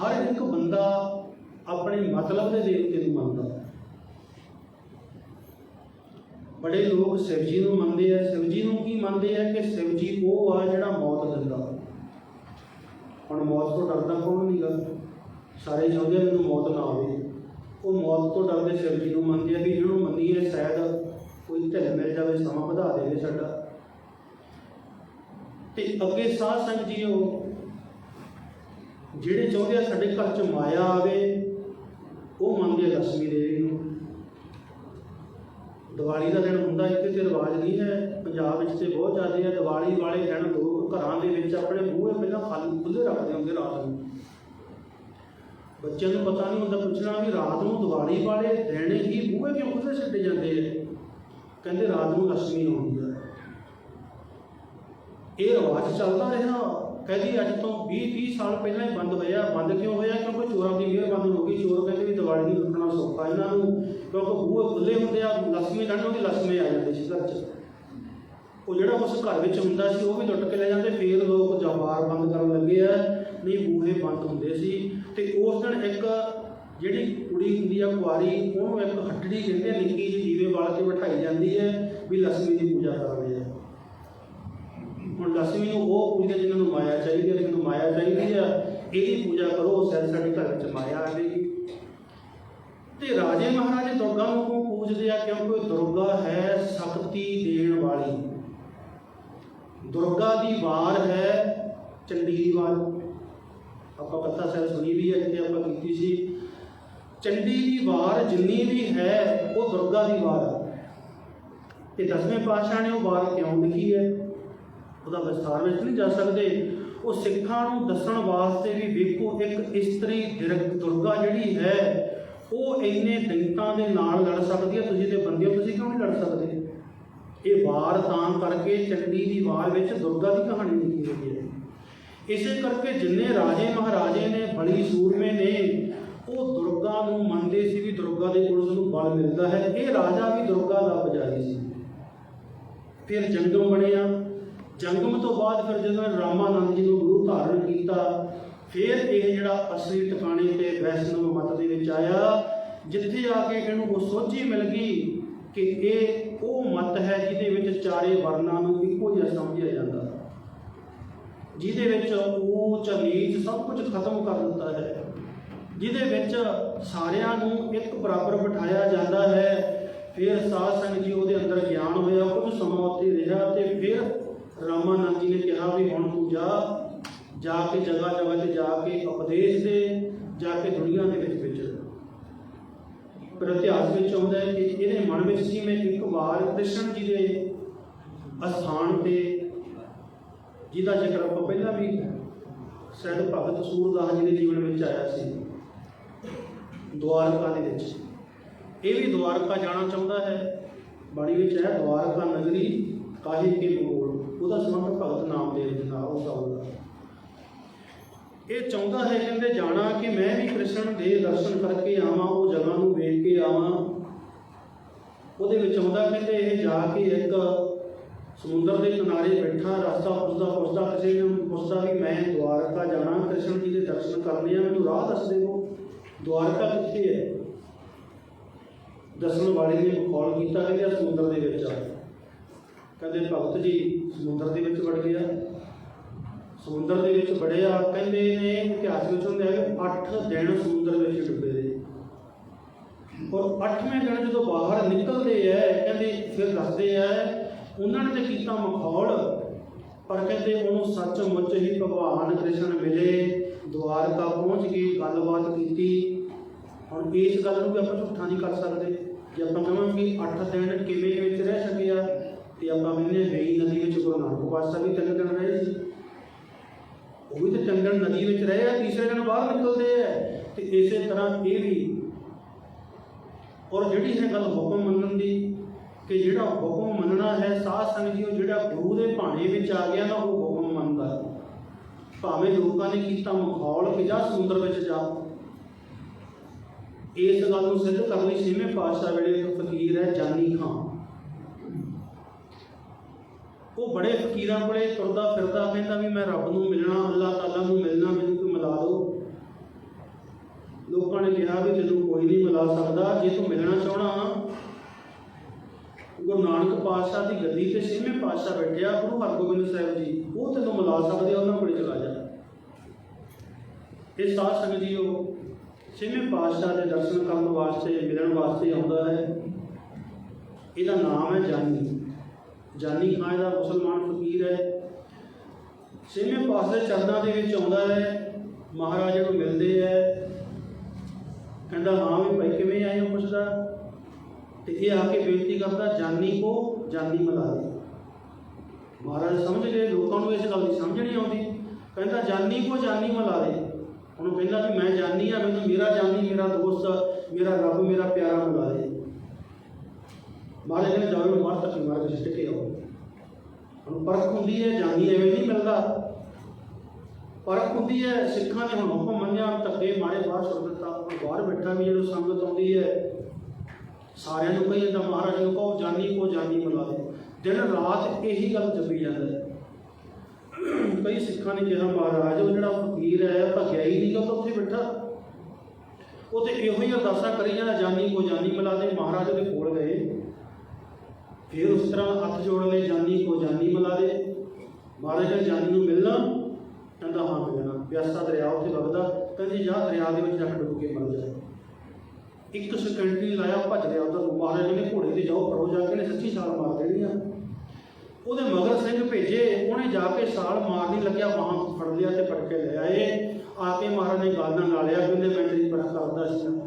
ਹਰ ਇੱਕ ਬੰਦਾ ਆਪਣੇ ਮਤਲਬ ਦੇ ਦੇਵਤੇ ਨੂੰ ਮੰਨਦਾ। ਹੈ ਬੜੇ ਲੋਕ ਸ਼ਿਵ ਜੀ ਨੂੰ ਮੰਨਦੇ ਆ। ਸ਼ਿਵ ਜੀ ਨੂੰ ਕੀ ਮੰਨਦੇ ਆ ਕਿ ਸ਼ਿਵ ਜੀ ਉਹ ਆ ਜਿਹੜਾ ਮੌਤ ਦਿੰਦਾ। ਹੁਣ ਮੌਤ ਤੋਂ ਡਰਦਾ ਕੌਣ ਨਹੀਂਗਾ? ਸਾਰੇ ਚਾਹੁੰਦੇ ਆ ਮੈਨੂੰ ਮੌਤ ਨਾ ਆਵੇ ਉਹ ਮੌਤ ਤੋਂ ਡਰਦੇ ਸ਼ਿਵ ਜੀ ਨੂੰ ਮੰਨਦੇ ਆ ਕਿ ਜਿਹਨੂੰ ਮੰਨੀਏ ਸ਼ਾਇਦ ਕੋਈ ਢਿੱਲ ਮਿਲ ਜਾਵੇ, ਸਮਾਂ ਵਧਾ ਦੇਵੇ ਸਾਡਾ। ਤੇ ਅੱਗੇ ਸਾਧ ਸੰਗਤ ਜੀਓ ਜਿਹੜੇ ਚਾਹੁੰਦੇ ਆ ਸਾਡੇ ਘਰ 'ਚ ਮਾਇਆ ਆਵੇ, ਉਹ ਮੰਨਦੇ ਆ ਲక్ష్ਮੀ ਦੇਵੀ ਨੂੰ। ਦੀਵਾਲੀ ਦਾ ਦਿਨ ਹੁੰਦਾ ਇੱਥੇ ਤੇ ਰਿਵਾਜ ਨਹੀਂ ਹੈ। ਪੰਜਾਬ ਵਿੱਚ ਤੇ ਬਹੁਤ ਜ਼ਿਆਦਾ ਹੈ। ਦੀਵਾਲੀ ਵਾਲੇ ਦਿਨ ਲੋਕ ਘਰਾਂ ਦੇ ਵਿੱਚ ਆਪਣੇ ਮੂੰਹੇ ਪਹਿਲਾਂ ਫਲ ਖੁੱਲੇ ਰੱਖਦੇ ਹੁੰਦੇ ਰਾਤ ਨੂੰ। ਬੱਚਿਆਂ ਨੂੰ ਪਤਾ ਨਹੀਂ ਹੁੰਦਾ, ਪੁੱਛਣਾ ਵੀ ਰਾਤ ਨੂੰ ਦੀਵਾਲੀ ਵਾਲੇ ਦਿਨ ਹੀ ਮੂੰਹੇ ਕਿਉਂ ਖੁੱਲੇ ਛੱਡੇ ਜਾਂਦੇ ਹੈ ਕਹਿੰਦੇ ਰਾਤ ਨੂੰ ਲక్ష్ਮੀ ਆਉਂਦੀ ਹੈ ਇਹ ਰਿਵਾਜ ਚੱਲਦਾ ਰਿਹਾ। ਕਹਿੰਦੀ ਅੱਜ ਤੋਂ 20 30 ਸਾਲ ਪਹਿਲਾਂ ਹੀ ਬੰਦ ਹੋਇਆ। ਬੰਦ ਕਿਉਂ ਹੋਇਆ? ਕਿਉਂਕਿ ਚੋਰਾਂ ਦੀ ਮਿਹਰ ਬੰਦ ਹੋ ਗਈ। ਚੋਰ ਕਹਿੰਦੇ ਵੀ ਦਿਵਾਲੀ ਨੂੰ ਲੁੱਟਣਾ ਸੌਖਾ ਇਹਨਾਂ ਨੂੰ, ਕਿਉਂਕਿ ਉਹ ਖੁੱਲੇ ਹੁੰਦੇ ਆ ਲక్ష్ਮੀ ਲੜਨ ਉਹਦੀ ਲక్ష్ਮੀ ਆ ਜਾਂਦੀ ਸੀ ਘਰ 'ਚ। ਉਹ ਜਿਹੜਾ ਉਸ ਘਰ ਵਿੱਚ ਹੁੰਦਾ ਸੀ, ਉਹ ਵੀ ਲੁੱਟ ਕੇ ਲੈ ਜਾਂਦੇ। ਫੇਰ ਲੋਕ ਜਵਾਰ ਬੰਦ ਕਰਨ ਲੱਗੇ ਆ। ਨਹੀਂ, ਬੂਹੇ ਬੰਦ ਹੁੰਦੇ ਸੀ। ਤੇ ਉਸ ਦਿਨ ਇੱਕ ਜਿਹੜੀ ਕੁੜੀ ਹੁੰਦੀ ਆ, ਕੁਆਰੀ, ਉਹਨੂੰ ਇੱਕ ਹੱਟੜੀ ਕਹਿੰਦੇ ਨਿੱਕੀ ਜਿਹੀ ਦੀਵੇ ਵਾਲ ਕੇ ਬਿਠਾਈ ਜਾਂਦੀ ਹੈ ਵੀ ਲక్ష్ਮੀ ਦੀ ਪੂਜਾ ਕਰ ਰਹੇ ਆ ਹੁਣ ਲక్ష్ਮੀ ਨੂੰ ਉਹ ਪੂਜਦੇ ਜਿਨ੍ਹਾਂ ਨੂੰ ਮਾਇਆ ਚਾਹੀਦੀ ਹੈ, ਜਿਹਨੂੰ ਮਾਇਆ ਚਾਹੀਦੀ ਹੈ, ਇਹਦੀ ਪੂਜਾ ਕਰੋ ਸੈਲ ਸਾਡੇ ਘਰ ਚ ਮਾਇਆ ਆ ਆਵੇਗੀ ਤੇ ਰਾਜੇ ਮਹਾਰਾਜੇ ਦੁਰਗਾ ਨੂੰ ਕਿਉਂ ਪੂਜਦੇ ਆ? ਕਿਉਂਕਿ ਦੁਰਗਾ ਹੈ ਸ਼ਕਤੀ ਦੇਣ ਵਾਲੀ। ਦੁਰਗਾ ਦੀ ਵਾਰ ਹੈ ਚੰਡੀ ਦੀ ਵਾਰ। ਆਪਾਂ ਪੱਤਾ ਸਾਹਿਬ ਸੁਣੀ ਵੀ ਹੈ, ਜਿੱਥੇ ਆਪਾਂ ਕੀਤੀ ਸੀ। ਚੰਡੀ ਦੀ ਵਾਰ ਜਿੰਨੀ ਵੀ ਹੈ, ਉਹ ਦੁਰਗਾ ਦੀ ਵਾਰ ਹੈ ਤੇ ਦਸਵੇਂ ਪਾਤਸ਼ਾਹ ਨੇ ਉਹ ਵਾਰ ਕਿਉਂ ਲਿਖੀ ਹੈ? ਉਹਦਾ ਵਿਸਥਾਰ ਵਿੱਚ ਨਹੀਂ ਜਾ ਸਕਦੇ। ਉਹ ਸਿੱਖਾਂ ਨੂੰ ਦੱਸਣ ਵਾਸਤੇ ਵੀ ਵੇਖੋ, ਇੱਕ ਇਸਤਰੀ ਦੁਰਗਾ ਜਿਹੜੀ ਹੈ, ਉਹ ਇੰਨੇ ਦੈਂਤਾਂ ਦੇ ਨਾਲ ਲੜ ਸਕਦੀ ਹੈ। ਤੁਸੀਂ ਤੇ ਬੰਦੇ ਤੁਸੀਂ ਕਿਉਂ ਨਹੀਂ ਲੜ ਸਕਦੇ? ਇਹ ਵਾਰ ਤਾਂ ਕਰਕੇ ਚੰਡੀ ਦੀ ਵਾਰ ਵਿੱਚ ਦੁਰਗਾ ਦੀ ਕਹਾਣੀ ਲਿਖੀ ਹੋਈ ਹੈ। ਇਸੇ ਕਰਕੇ ਜਿੰਨੇ ਰਾਜੇ ਮਹਾਰਾਜੇ ਨੇ, ਬਲੀ ਸੂਰਮੇ ਨੇ, ਉਹ ਦੁਰਗਾ ਨੂੰ ਮੰਨਦੇ ਸੀ ਵੀ ਦੁਰਗਾ ਦੇ ਕੋਲ ਨੂੰ ਬਲ ਮਿਲਦਾ ਹੈ। ਇਹ ਰਾਜਾ ਵੀ ਦੁਰਗਾ ਦਾ ਪੁਜਾਰੀ ਸੀ। ਫਿਰ ਜੰਗਮ ਬਣਿਆ ਜੰਗਮ ਤੋਂ ਬਾਅਦ ਫਿਰ ਜਦੋਂ ਰਾਮਾਨੰਦ ਜੀ ਨੂੰ ਗੁਰੂ ਧਾਰਨ ਕੀਤਾ, ਫਿਰ ਇਹ ਜਿਹੜਾ ਅਸਲੀ ਟਿਕਾਣੇ ਤੇ ਵੈਸ਼ਨਵ ਮਤ ਦੇ ਵਿੱਚ ਆਇਆ, ਜਿੱਥੇ ਆ ਕੇ ਇਹਨੂੰ ਉਹ ਸੋਝੀ ਮਿਲ ਗਈ ਕਿ ਇਹ ਉਹ ਮਤ ਹੈ ਜਿਹਦੇ ਵਿੱਚ ਚਾਰੇ ਵਰਨਾਂ ਨੂੰ ਇੱਕੋ ਜਿਹਾ ਸਮਝਿਆ ਜਾਂਦਾ। ਜਿਹਦੇ ਵਿੱਚ ਉਹ ਨੀਚ ਸਭ ਕੁਝ ਖਤਮ ਕਰ ਦਿੱਤਾ ਹੈ। ਜਿਹਦੇ ਵਿੱਚ ਸਾਰਿਆਂ ਨੂੰ ਇੱਕ ਬਰਾਬਰ ਬਿਠਾਇਆ ਜਾਂਦਾ ਹੈ। ਫਿਰ ਸਾਧ ਸੰਗਤ ਜੀ ਉਹਦੇ ਅੰਦਰ ਗਿਆਨ ਹੋਇਆ, ਕੁਝ ਸਮਾਂ ਉੱਥੇ ਰਿਹਾ ਤੇ ਫਿਰ ਰਾਮਾਨੰਦ ਜੀ ਨੇ ਕਿਹਾ ਵੀ ਹੁਣ ਤੂੰ ਜਾ ਜਾ ਕੇ ਜਗ੍ਹਾ ਜਗ੍ਹਾ ਤੇ ਜਾ ਕੇ ਉਪਦੇਸ਼ ਦੇ, ਜਾ ਕੇ ਦੁਨੀਆ ਦੇ ਵਿੱਚ ਵਿਚਰ ਪਰ ਇਤਿਹਾਸ ਵਿੱਚ ਆਉਂਦਾ ਹੈ ਕਿ ਇਹਦੇ ਮਨ ਵਿੱਚ ਸੀ ਮੈਂ ਇੱਕ ਵਾਰ ਕ੍ਰਿਸ਼ਨ ਜੀ ਦੇ ਅਸਥਾਨ ਤੇ, ਜਿਹਦਾ ਜ਼ਿਕਰ ਆਪਾਂ ਪਹਿਲਾਂ ਵੀ ਸ਼ਹਿਦ ਭਗਤ ਸੂਰਦਾਸ ਜੀ ਦੇ ਜੀਵਨ ਵਿੱਚ ਆਇਆ ਸੀ। ਦੁਆਰਕਾ ਦੇ ਵਿੱਚ। ਇਹ ਵੀ ਦੁਆਰਕਾ ਜਾਣਾ ਚਾਹੁੰਦਾ ਹੈ। ਬਾਣੀ ਵਿੱਚ ਹੈ, ਦੁਆਰਕਾ ਨਗਰੀ ਕਾਹੇ ਕੇ ਮੋੜ ਉਹਦਾ ਸੰਬੰਧ ਭਗਤ ਨਾਮਦੇਵ ਦੇ ਨਾਲ ਉਹ ਇਹ ਚਾਹੁੰਦਾ ਹੈ ਕਹਿੰਦੇ, ਜਾਣਾ ਕਿ ਮੈਂ ਵੀ ਕ੍ਰਿਸ਼ਨ ਦੇ ਦਰਸ਼ਨ ਕਰਕੇ ਆਵਾਂ, ਉਹ ਜਗ੍ਹਾ ਨੂੰ ਵੇਖ ਕੇ ਆਵਾਂ। ਉਹਦੇ ਵਿੱਚ ਆਉਂਦਾ ਕਹਿੰਦੇ, ਇਹ ਜਾ ਕੇ ਇੱਕ ਸਮੁੰਦਰ ਦੇ ਕਿਨਾਰੇ ਬੈਠਾ, ਰਸਤਾ ਪੁੱਛਦਾ ਪੁੱਛਦਾ ਕਿਸੇ ਨੇ, ਪੁੱਛਦਾ ਵੀ ਮੈਂ ਦੁਆਰਕਾ ਜਾਣਾ, ਕ੍ਰਿਸ਼ਨ ਜੀ ਦੇ ਦਰਸ਼ਨ ਕਰਨੇ ਆ, ਮੈਨੂੰ ਰਾਹ ਦੱਸ ਦਿਓ। ਦੁਆਰਕਾ ਕਿੱਥੇ ਹੈ? ਦੱਸਣ ਵਾਲੇ ਨੇ ਕਾਲ ਕੀਤਾ, ਕਹਿੰਦੇ ਸਮੁੰਦਰ ਦੇ ਵਿੱਚ ਆ। ਕਹਿੰਦੇ ਭਗਤ ਜੀ ਸਮੁੰਦਰ ਦੇ ਵਿੱਚ ਵੜ ਗਿਆ। ਸਮੁੰਦਰ ਦੇ ਵਿੱਚ ਵੜਿਆ, ਕਹਿੰਦੇ ਨੇ ਇਤਿਹਾਸ ਵਿੱਚ ਹੁੰਦਾ ਹੈ 8 ਦਿਨ ਸਮੁੰਦਰ ਵਿੱਚ ਡੁੱਬੇ ਰਹੇ। ਔਰ 8ਵੇਂ ਦਿਨ ਜਦੋਂ ਬਾਹਰ ਨਿਕਲਦੇ ਐ, ਕਹਿੰਦੇ ਫਿਰ ਦੱਸਦੇ ਐ, ਉਹਨਾਂ ਨੇ ਤੇ ਕੀਤਾ ਮਖੌਲ, ਪਰ ਕਹਿੰਦੇ ਉਹਨੂੰ ਸੱਚਮੁੱਚ ਹੀ ਭਗਵਾਨ ਕ੍ਰਿਸ਼ਨ ਮਿਲੇ, ਦੁਆਰਕਾ ਪਹੁੰਚ ਕੇ ਗੱਲਬਾਤ ਕੀਤੀ। ਹੁਣ ਇਸ ਗੱਲ ਨੂੰ ਵੀ ਆਪਾਂ ਝੂਠਾ ਨਹੀਂ ਕਰ ਸਕਦੇ। ਜੇ ਆਪਾਂ ਕਹਾਂਗੇ 8 ਦਿਨ ਕਿਵੇਂ ਵਿੱਚ ਰਹਿ ਸਕਿਆ ਤੇ ਆਪਾਂ ਕਹਿੰਦੇ ਵੇਈ ਨਦੀ ਵਿੱਚ ਗੁਰੂ ਨਾਨਕ ਪਾਤਸ਼ਾਹ ਵੀ ਤਿੰਨ ਦਿਨ ਰਹੇ ਸੀ। ਉਹ ਵੀ ਤੇ ਚੰਗਣ ਨਦੀ ਵਿੱਚ ਰਹੇ ਆ, ਤੀਸਰੇ ਦਿਨ ਬਾਹਰ ਨਿਕਲਦੇ ਆ। ਤੇ ਇਸੇ ਤਰ੍ਹਾਂ ਇਹ ਵੀ ਔਰ ਜਿਹੜੀ ਹੈ ਗੱਲ ਹੁਕਮ ਮੰਨਣ ਦੀ ਕਿ ਜਿਹੜਾ ਹੁਕਮ ਮੰਨਣਾ ਹੈ ਸਾਧ ਸੰਗਤ ਉਹ ਜਿਹੜਾ ਗੁਰੂ ਦੇ ਭਾਣੇ ਵਿੱਚ ਆ ਗਿਆ ਨਾ, ਉਹ ਹੁਕਮ ਮੰਨਦਾ। ਭਾਵੇਂ ਲੋਕਾਂ ਨੇ ਕੀਤਾ ਮਖੌਲ ਕਿ ਜਾ ਸਮੁੰਦਰ ਵਿੱਚ ਜਾ। ਇਸ ਗੱਲ ਨੂੰ ਸਿੱਧ ਕਰਨ ਲਈ ਛੇਵੇਂ ਪਾਤਸ਼ਾਹ ਵੇਲੇ ਇੱਕ ਫਕੀਰ ਹੈ, ਜਾਨੀ ਖਾਂ ਉਹ ਬੜੇ ਫਕੀਰਾਂ ਕੋਲੇ ਤੁਰਦਾ ਫਿਰਦਾ ਕਹਿੰਦਾ ਵੀ ਮੈਂ ਰੱਬ ਨੂੰ ਮਿਲਣਾ ਅੱਲਾਹ ਤਾਲਾ ਨੂੰ ਮਿਲਣਾ ਮੈਨੂੰ ਕੋਈ ਮਿਲਾ ਦਿਓ। ਮਿਲਾ ਸਕਦਾ ਜੇ ਤੂੰ ਮਿਲਣਾ ਚਾਹਣਾ ਗੁਰੂ ਨਾਨਕ ਪਾਤਸ਼ਾਹ ਦੀ ਗੱਦੀ ਤੇ ਛੇਵੇਂ ਪਾਤਸ਼ਾਹ ਬੈਠਿਆ ਗੁਰੂ ਹਰਗੋਬਿੰਦ ਸਾਹਿਬ ਜੀ ਉਹ ਤੈਨੂੰ ਮਿਲਾ ਸਕਦੇ ਆ, ਉਹਨਾਂ ਕੋਲ ਚਲਾ ਜਾ। ਇਹ ਸਾਧ ਸੰਗਤ ਜੀਓ ਛੇਵੇਂ ਪਾਤਸ਼ਾਹ ਦੇ ਦਰਸ਼ਨ ਕਰਨ ਵਾਸਤੇ ਮਿਲਣ ਵਾਸਤੇ ਆਉਂਦਾ ਹੈ। ਇਹਦਾ ਨਾਮ ਹੈ ਜਾਨੀ। ਜਾਨੀ ਖਾਨ ਦਾ ਮੁਸਲਮਾਨ ਫਕੀਰ ਹੈ। ਛੇਵੇਂ ਪਾਸੇ ਦੇ ਚਰਨਾਂ ਦੇ ਵਿੱਚ ਆਉਂਦਾ ਹੈ। ਮਹਾਰਾਜਾ ਨੂੰ ਮਿਲਦੇ ਹੈ। ਕਹਿੰਦਾ, ਹਾਂ ਵੀ ਭਾਈ, ਕਿਵੇਂ ਆਏ ਹੋ ਪੁੱਛਦਾ? ਤੇ ਇਹ ਆ ਕੇ ਬੇਨਤੀ ਕਰਦਾ, ਜਾਨੀ ਕੋ ਜਾਨੀ ਮਿਲਾ ਦੇ। ਮਹਾਰਾਜ ਸਮਝ ਗਏ, ਲੋਕਾਂ ਨੂੰ ਇਸ ਗੱਲ ਦੀ ਸਮਝ ਨਹੀਂ ਆਉਂਦੀ। ਕਹਿੰਦਾ, ਜਾਨੀ ਕੋ ਜਾਨੀ ਮਿਲਾ ਦੇ। ਉਹਨੂੰ ਕਹਿੰਦਾ ਵੀ, ਮੈਂ ਜਾਨੀ ਆ, ਮੈਨੂੰ ਮੇਰਾ ਜਾਨੀ, ਮੇਰਾ ਦੋਸਤ, ਮੇਰਾ ਰੱਬ, ਮੇਰਾ ਪਿਆਰਾ ਮਿਲਾ ਦੇ। ਮਹਾਰਾਜ ਨੇ ਜਾਓ ਨੂੰ ਮਾਰ ਤੱਕ ਮਾਰ ਕੇ ਸਿੱਟ ਕੇ ਆਓ ਹੁਣ ਪਰਖ ਹੁੰਦੀ ਹੈ ਜਾਨੀ ਐਵੇਂ ਨਹੀਂ ਮਿਲਦਾ। ਪਰਖ ਹੁੰਦੀ ਹੈ, ਸਿੱਖਾਂ ਨੇ ਹੁਣ ਹੁਕਮ ਮੰਨਿਆ ਧੱਕੇ ਮਾਰੇ ਬਾਹਰ ਛੱਡ ਦਿੱਤਾ। ਹੁਣ ਬਾਹਰ ਬੈਠਾ ਵੀ ਜਦੋਂ ਸੰਗਤ ਆਉਂਦੀ ਹੈ। ਸਾਰਿਆਂ ਨੂੰ ਕਹੀ ਜਾਂਦਾ ਮਹਾਰਾਜ ਨੂੰ ਕਹੋ, ਜਾਨੀ ਕੋ ਜਾਨੀ ਮਿਲਾ ਦੇ। ਦਿਨ ਰਾਤ ਇਹੀ ਗੱਲ ਜਪੀ ਜਾਂਦਾ ਕਈ ਸਿੱਖਾਂ ਨੇ ਕਿਹਾ, ਮਹਾਰਾਜ, ਉਹ ਜਿਹੜਾ ਫਕੀਰ ਹੈ ਭੱਗਿਆ ਹੀ ਨਹੀਂ ਕਿ ਉੱਥੇ ਬੈਠਾ। ਉਹ ਤੇ ਇਹੋ ਹੀ ਅਰਦਾਸਾਂ ਕਰੀ ਜਾਂਦਾ ਜਾਨੀ ਕੋ ਜਾਨੀ ਮਿਲਾ ਦੇ। ਮਹਾਰਾਜ ਦੇ ਕੋਲ ਗਏ। ਫਿਰ ਉਸ ਤਰ੍ਹਾਂ ਹੱਥ ਜੋੜ ਲਏ ਜਾਨੀ ਕੋ ਜਾਨੀ ਮਿਲਾ ਦੇ ਮਹਾਰਾਜ ਨੇ ਜਾਨੀ ਨੂੰ ਮਿਲਣਾ ਕਹਿੰਦਾ ਹਾਂ ਮਿਲਣਾ ਪਿਆਸਾ ਦਰਿਆ ਉੱਥੇ ਵਗਦਾ, ਕਹਿੰਦੀ ਜਾ ਦਰਿਆ ਦੇ ਵਿੱਚ ਜਾ ਡੁੱਬ ਕੇ ਮਰ ਜਾ। ਇੱਕ ਸਕਿੰਟ ਨਹੀਂ ਲਾਇਆ, ਭੱਜ ਲਿਆ ਉਧਰ ਮਹਾਰਾਜ ਨੇ ਘੋੜੇ ਤੇ ਜਾਓ ਪਰੋ ਜਾ ਕੇ ਨੇ ਸੱਚੀ ਛਾਲ ਮਾਰ ਦੇਣੀ ਆ। ਉਹਦੇ ਮਗਰ ਸਿੰਘ ਭੇਜੇ, ਉਹਨੇ ਜਾ ਕੇ ਛਾਲ ਮਾਰਨੀ ਲੱਗਿਆ, ਬਾਹਾਂ ਫੜ ਲਿਆ ਤੇ ਫੜ ਕੇ ਲੈ ਆਏ। ਆ ਕੇ ਮਹਾਰਾਜ ਨੇ ਗੱਲ ਨਾਲ ਲਿਆ ਵੀ ਉਹਨੇ ਮੈਂ ਬੜਾ ਕਰਦਾ ਸੀ।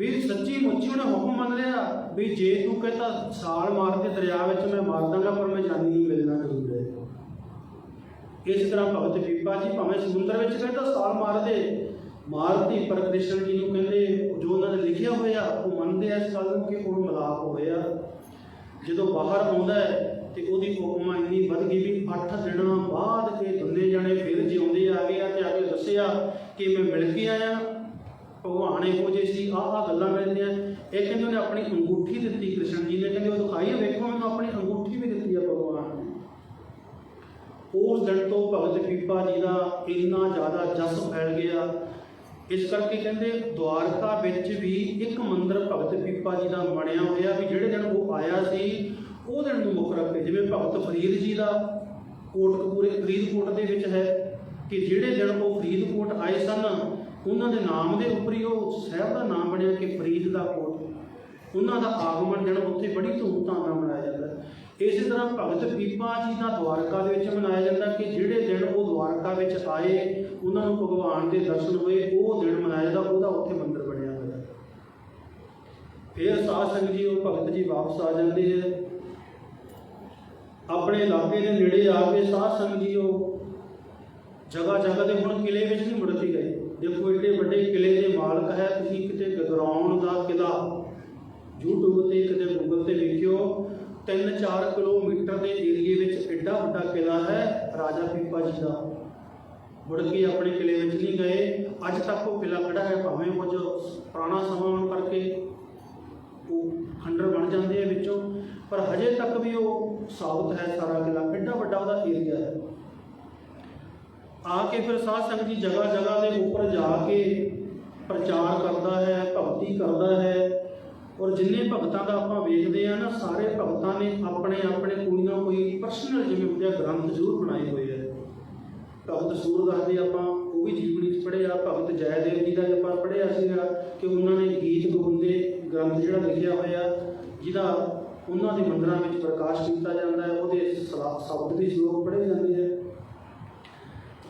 ਵੀ ਸੱਚੀ ਮੁੱਚੀ ਉਹਨੇ ਹੁਕਮ ਮੰਨ ਲਿਆ ਵੀ ਜੇ ਤੂੰ ਕਹਿੰਦਾ ਸਾਲ ਮਾਰ ਕੇ ਦਰਿਆ ਵਿੱਚ ਮੈਂ ਮਾਰ ਦਾਂਗਾ ਪਰ ਮੈਂ ਜਾਨੀ ਨਹੀਂ ਮਿਲਣਾ ਜ਼ਰੂਰ ਹੈ ਇਸ ਤਰ੍ਹਾਂ ਭਗਤ ਪੀਪਾ ਜੀ ਭਾਵੇਂ ਸਮੁੰਦਰ ਵਿੱਚ ਕਹਿੰਦਾ ਸਾਲ ਮਾਰ ਦੇ, ਮਾਰਤੀ, ਪਰ ਕ੍ਰਿਸ਼ਨ ਜੀ ਨੂੰ ਕਹਿੰਦੇ, ਜੋ ਉਹਨਾਂ ਨੇ ਲਿਖਿਆ ਹੋਇਆ, ਉਹ ਮੰਨਦੇ ਆ ਇਸ ਗੱਲ ਨੂੰ ਕਿ ਉਹ ਮਲਾਪ ਹੋਇਆ ਜਦੋਂ ਬਾਹਰ ਆਉਂਦਾ ਹੈ ਤੇ ਉਹਦੀ ਹੁਕਮਾ ਇੰਨੀ ਵੱਧ ਗਈ ਵੀ 8 ਦਿਨਾਂ ਬਾਅਦ ਕੇ ਦੁੰਨੇ ਜਾਣੇ ਫਿਰ ਜਿਉਂਦੇ ਆ ਗਏ ਆ ਤੇ ਆ ਕੇ ਦੱਸਿਆ ਕਿ ਮੈਂ ਮਿਲ ਕੇ ਆਇਆ। ਭਗਵਾਨ ਇਹੋ ਜਿਹੇ ਸੀ, ਆਹ ਆਹ ਗੱਲਾਂ ਮਿਲਦੀਆਂ। ਇਹ ਕਹਿੰਦੇ ਉਹਨੇ ਆਪਣੀ ਅੰਗੂਠੀ ਦਿੱਤੀ ਕ੍ਰਿਸ਼ਨ ਜੀ ਨੇ, ਕਹਿੰਦੇ ਉਹ ਦਿਖਾਈ ਵੇਖੋ ਉਹਨੂੰ ਆਪਣੀ ਅੰਗੂਠੀ ਵੀ ਦਿੱਤੀ ਆ ਭਗਵਾਨ ਨੇ। ਉਸ ਦਿਨ ਤੋਂ ਭਗਤ ਪੀਪਾ ਜੀ ਦਾ ਇੰਨਾ ਜ਼ਿਆਦਾ ਜਸ ਫੈਲ ਗਿਆ। ਇਸ ਕਰਕੇ ਕਹਿੰਦੇ ਦਵਾਰਕਾ ਵਿੱਚ ਵੀ ਇੱਕ ਮੰਦਿਰ ਭਗਤ ਪੀਪਾ ਜੀ ਦਾ ਬਣਿਆ ਹੋਇਆ ਵੀ ਜਿਹੜੇ ਦਿਨ ਉਹ ਆਇਆ ਸੀ, ਉਹ ਦਿਨ ਨੂੰ ਮੁੱਖ ਰੱਖ ਕੇ ਜਿਵੇਂ ਭਗਤ ਫਰੀਦ ਜੀ ਦਾ ਕੋਟਕਪੂਰੇ ਫਰੀਦਕੋਟ ਦੇ ਵਿੱਚ ਹੈ ਕਿ ਜਿਹੜੇ ਦਿਨ ਉਹ ਫਰੀਦਕੋਟ ਆਏ ਸਨ ਉਹਨਾਂ ਦੇ ਨਾਮ ਦੇ ਉੱਪਰ ਹੀ ਉਹ ਸ਼ਹਿਰ ਦਾ ਨਾਮ ਬਣਿਆ ਕਿ ਫਰੀਦ ਦਾ ਕੋਟ ਉਹਨਾਂ ਦਾ ਆਗਮਨ ਦਿਨ ਉੱਥੇ ਬੜੀ ਧੂਮਧਾਮ ਨਾਲ ਮਨਾਇਆ ਜਾਂਦਾ ਇਸੇ ਤਰ੍ਹਾਂ ਭਗਤ ਪੀਪਾ ਜੀ ਦਾ ਦਵਾਰਕਾ ਦੇ ਵਿੱਚ ਮਨਾਇਆ ਜਾਂਦਾ ਕਿ ਜਿਹੜੇ ਦਿਨ ਉਹ ਦਵਾਰਕਾ ਵਿੱਚ ਆਏ, ਉਹਨਾਂ ਨੂੰ ਭਗਵਾਨ ਦੇ ਦਰਸ਼ਨ ਹੋਏ, ਉਹ ਦਿਨ ਮਨਾਇਆ ਜਾਂਦਾ, ਉਹਦਾ ਉੱਥੇ ਮੰਦਿਰ ਬਣਿਆ ਹੋਇਆ ਹੈ। ਫਿਰ ਸਾਧ ਸੰਗਤ ਜੀ, ਉਹ ਭਗਤ ਜੀ ਵਾਪਸ ਆ ਜਾਂਦੇ ਹੈ। ਆਪਣੇ ਇਲਾਕੇ ਦੇ ਨੇੜੇ ਆ ਕੇ ਸਾਧ ਸੰਗਤ ਜੀ ਉਹ ਜਗ੍ਹਾ ਜਗ੍ਹਾ ਦੇ ਹੁਣ ਕਿਲੇ ਵਿੱਚ ਨਹੀਂ ਮੁੜਦੀ ਦੇਖੋ, ਏਡੇ ਵੱਡੇ ਕਿਲੇ ਦੇ ਮਾਲਕ ਹੈ, ਤੁਸੀਂ ਕਿਤੇ ਗਗਰਾਉਣ ਦਾ ਕਿਲਾ YouTube ਤੇ, ਕਿਤੇ Google ਤੇ ਵੇਖਿਓ 3-4 ਕਿਲੋਮੀਟਰ ਦੇ ਏਰੀਏ ਵਿੱਚ ਐਡਾ ਵੱਡਾ ਕਿਲਾ ਹੈ ਰਾਜਾ ਪੀਪਾ ਜੀ ਦਾ। ਮੁੜ ਕੇ ਆਪਣੇ ਕਿਲੇ ਵਿੱਚ ਨਹੀਂ ਗਏ। ਅੱਜ ਤੱਕ ਉਹ ਕਿਲਾ ਖੜਾ ਹੈ, ਭਾਵੇਂ ਕੁਝ ਪੁਰਾਣਾ ਸਮਾਂ ਹੋਣ ਕਰਕੇ ਉਹ ਖੰਡਰ ਬਣ ਜਾਂਦੇ ਆ ਵਿੱਚੋਂ, ਪਰ ਹਜੇ ਤੱਕ ਵੀ ਉਹ ਸਾਬਤ ਹੈ ਸਾਰਾ ਕਿਲਾ ਐਡਾ ਵੱਡਾ ਉਹਦਾ ਏਰੀਆ ਹੈ। ਆ ਕੇ ਫਿਰ ਸਾਧ ਸੰਗਤ ਜੀ ਜਗ੍ਹਾ ਜਗ੍ਹਾ ਦੇ ਉੱਪਰ ਜਾ ਕੇ ਪ੍ਰਚਾਰ ਕਰਦਾ ਹੈ, ਭਗਤੀ ਕਰਦਾ ਹੈ। ਔਰ ਜਿੰਨੇ ਭਗਤਾਂ ਦਾ ਆਪਾਂ ਵੇਖਦੇ ਆ ਨਾ, ਸਾਰੇ ਭਗਤਾਂ ਨੇ ਆਪਣੇ ਆਪਣੇ ਕੋਈ ਨਾ ਕੋਈ ਪਰਸਨਲ ਜਿਵੇਂ ਹੁੰਦੇ ਗ੍ਰੰਥ ਜ਼ਰੂਰ ਬਣਾਏ ਹੋਏ ਆ। ਭਗਤ ਸੂਰਦਾਸ ਦੇ ਆਪਾਂ ਉਹ ਵੀ ਜੀਵਨੀ ਚ ਪੜ੍ਹਿਆ ਭਗਤ ਜੈਦੇਵ ਜੀ ਦਾ ਵੀ ਆਪਾਂ ਪੜ੍ਹਿਆ ਸੀਗਾ ਕਿ ਉਹਨਾਂ ਨੇ ਗੀਤ ਗੋਬਿੰਦੇ ਗ੍ਰੰਥ ਜਿਹੜਾ ਲਿਖਿਆ ਹੋਇਆ, ਜਿਹਦਾ ਉਹਨਾਂ ਦੇ ਮੰਦਰਾਂ ਵਿੱਚ ਪ੍ਰਕਾਸ਼ ਕੀਤਾ ਜਾਂਦਾ ਹੈ, ਉਹਦੇ ਸਲਾ- ਸ਼ਬਦ ਵੀ ਸ਼ਲੋਕ ਪੜ੍ਹੇ ਜਾਂਦੇ ਆ।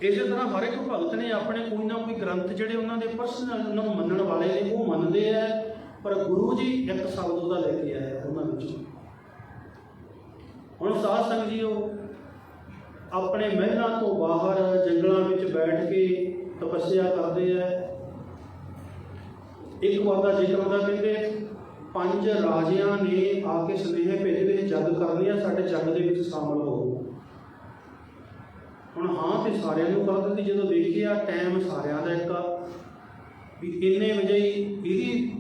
ਇਸੇ ਤਰ੍ਹਾਂ ਹਰ ਇੱਕ ਭਗਤ ਨੇ ਆਪਣੇ ਕੋਈ ਨਾ ਕੋਈ ਗ੍ਰੰਥ ਜਿਹੜੇ ਉਹਨਾਂ ਦੇ ਪਰਸਨਲ ਉਹਨਾਂ ਨੂੰ ਮੰਨਣ ਵਾਲੇ ਨੇ, ਉਹ ਮੰਨਦੇ ਆ। ਪਰ ਗੁਰੂ ਜੀ ਇੱਕ ਸ਼ਬਦ ਉਹਦਾ ਲੈ ਕੇ ਆਇਆ ਉਹਨਾਂ ਵਿੱਚ। ਹੁਣ ਸਾਧ ਸੰਗਤ ਜੀ ਉਹ ਆਪਣੇ ਮਹਿਲਾਂ ਤੋਂ ਬਾਹਰ ਜੰਗਲਾਂ ਵਿੱਚ ਬੈਠ ਕੇ ਤਪੱਸਿਆ ਕਰਦੇ ਆ। ਇੱਕ ਵਾਰ ਦਾ ਜ਼ਿਕਰ ਹੁੰਦਾ ਕਹਿੰਦੇ, ਪੰਜ ਰਾਜਿਆਂ ਨੇ ਆ ਕੇ ਸੁਨੇਹੇ ਭੇਜੇ, ਵੀ ਜੱਗ ਕਰਨੀ ਆ, ਸਾਡੇ ਜੱਗ ਦੇ ਵਿੱਚ ਸ਼ਾਮਲ ਹੋ ਹੁਣ ਹਾਂ ਤੇ ਸਾਰਿਆਂ ਨੂੰ ਕਰ ਦਿੱਤੀ ਜਦੋਂ ਦੇਖਿਆ ਟਾਈਮ ਸਾਰਿਆਂ ਦਾ ਇੱਕ ਆ। ਵੀ ਇੰਨੇ ਵਜੇ ਇਹਦੀ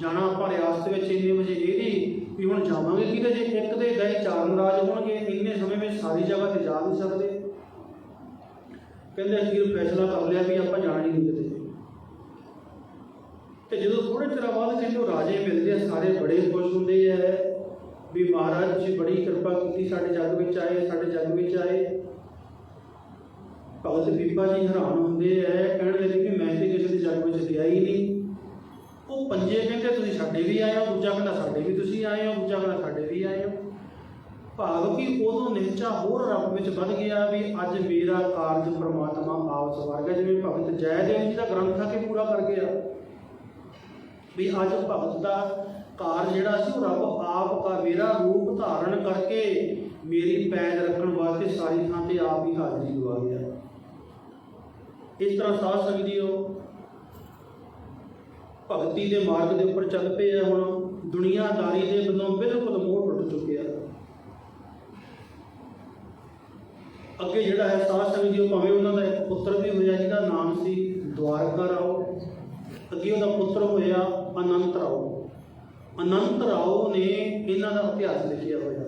ਜਾਣਾ ਆਪਾਂ ਰਿਆਸਤ ਵਿੱਚ ਇੰਨੇ ਵਜੇ ਇਹਦੀ, ਵੀ ਹੁਣ ਜਾਵਾਂਗੇ ਕਿਤੇ ਜੇ ਇੱਕ ਦੇ ਗਏ ਚਾਰ ਨਾਰਾਜ਼ ਹੋਣਗੇ, ਇੰਨੇ ਸਮੇਂ ਵਿੱਚ ਸਾਰੀ ਜਗ੍ਹਾ ਤੇ ਜਾ ਨਹੀਂ ਸਕਦੇ। ਕਹਿੰਦੇ ਅਖੀਰ ਫੈਸਲਾ ਕਰ ਲਿਆ ਵੀ ਆਪਾਂ ਜਾਣਾ ਨਹੀਂ ਕਿਤੇ। ਤੇ ਜਦੋਂ ਥੋੜੇ ਚਿਰ ਬਾਅਦ ਕਹਿੰਦੇ ਰਾਜੇ ਮਿਲਦੇ ਆ, ਸਾਰੇ ਬੜੇ ਖੁਸ਼ ਹੁੰਦੇ ਆ ਵੀ ਮਹਾਰਾਜ ਜੀ ਬੜੀ ਕਿਰਪਾ ਕੀਤੀ ਸਾਡੇ ਜੱਗ ਵਿੱਚ ਆਏ, ਸਾਡੇ ਜੱਗ ਵਿੱਚ ਆਏ। ਭਗਤ ਬੀਬਾ ਜੀ ਹੈਰਾਨ ਹੁੰਦੇ ਐ ਕਹਿਣ ਲੱਗੇ ਕਿ ਮੈਂ ਤੇ ਕਿਸੇ ਦੀ ਜੱਗ ਵਿੱਚ ਗਿਆ ਹੀ ਨਹੀਂ। ਉਹ ਪੰਜੇ ਕਹਿੰਦੇ, ਤੁਸੀਂ ਸਾਡੇ ਵੀ ਆਏ ਹੋ, ਦੂਜਾ ਕਹਿੰਦਾ, ਸਾਡੇ ਵੀ ਤੁਸੀਂ ਆਏ ਹੋ, ਦੂਜਾ ਕਹਿੰਦਾ, ਸਾਡੇ ਵੀ ਆਏ ਹੋ। ਭਾਵ ਕਿ ਉਦੋਂ ਨਿਹਚਾ ਹੋਰ ਰੱਬ ਵਿੱਚ ਵੱਧ ਗਿਆ ਵੀ ਅੱਜ ਮੇਰਾ ਕਾਰਜ ਪ੍ਰਮਾਤਮਾ ਆਪ ਸਵਾਰ ਗਿਆ ਜਿਵੇਂ ਭਗਤ ਜੈਦੇਵ ਜੀ ਦਾ ਗ੍ਰੰਥ ਆ ਕੇ ਪੂਰਾ ਕਰ ਗਿਆ। ਵੀ ਅੱਜ ਭਗਤ ਦਾ ਕਾਰਜ ਜਿਹੜਾ ਸੀ, ਉਹ ਰੱਬ ਆਪ ਦਾ ਮੇਰਾ ਰੂਪ ਧਾਰਨ ਕਰਕੇ ਮੇਰੀ ਪੈਜ ਰੱਖਣ ਵਾਸਤੇ ਸਾਰੀ ਥਾਂ ਤੇ ਆਪ ਹੀ ਹਾਜ਼ਰੀ ਲਵਾ ਗਿਆ। ਇਸ ਤਰ੍ਹਾਂ ਸਾਧ ਸੰਗਤ ਜੀਓ ਭਗਤੀ ਦੇ ਮਾਰਗ ਦੇ ਉੱਪਰ ਚੱਲ ਪਏ ਆ ਹੁਣ। ਦੁਨੀਆਦਾਰੀ ਦੇ ਬੰਦੋਂ ਬਿਲਕੁਲ ਮੋਹ ਟੁੱਟ ਚੁੱਕਿਆ। ਅੱਗੇ ਜਿਹੜਾ ਹੈ ਸਾਧ ਸੰਗਤ ਜੀਓ ਭਾਵੇਂ ਉਹਨਾਂ ਦਾ ਇੱਕ ਪੁੱਤਰ ਵੀ ਹੋਇਆ, ਜਿਹਦਾ ਨਾਮ ਸੀ ਦਵਾਰਕਾ ਰਾਓ। ਅੱਗੇ ਉਹਦਾ ਪੁੱਤਰ ਹੋਇਆ ਅਨੰਤ ਰਾਓ। ਅਨੰਤ ਰਾਓ ਨੇ ਇਹਨਾਂ ਦਾ ਇਤਿਹਾਸ ਲਿਖਿਆ ਹੋਇਆ।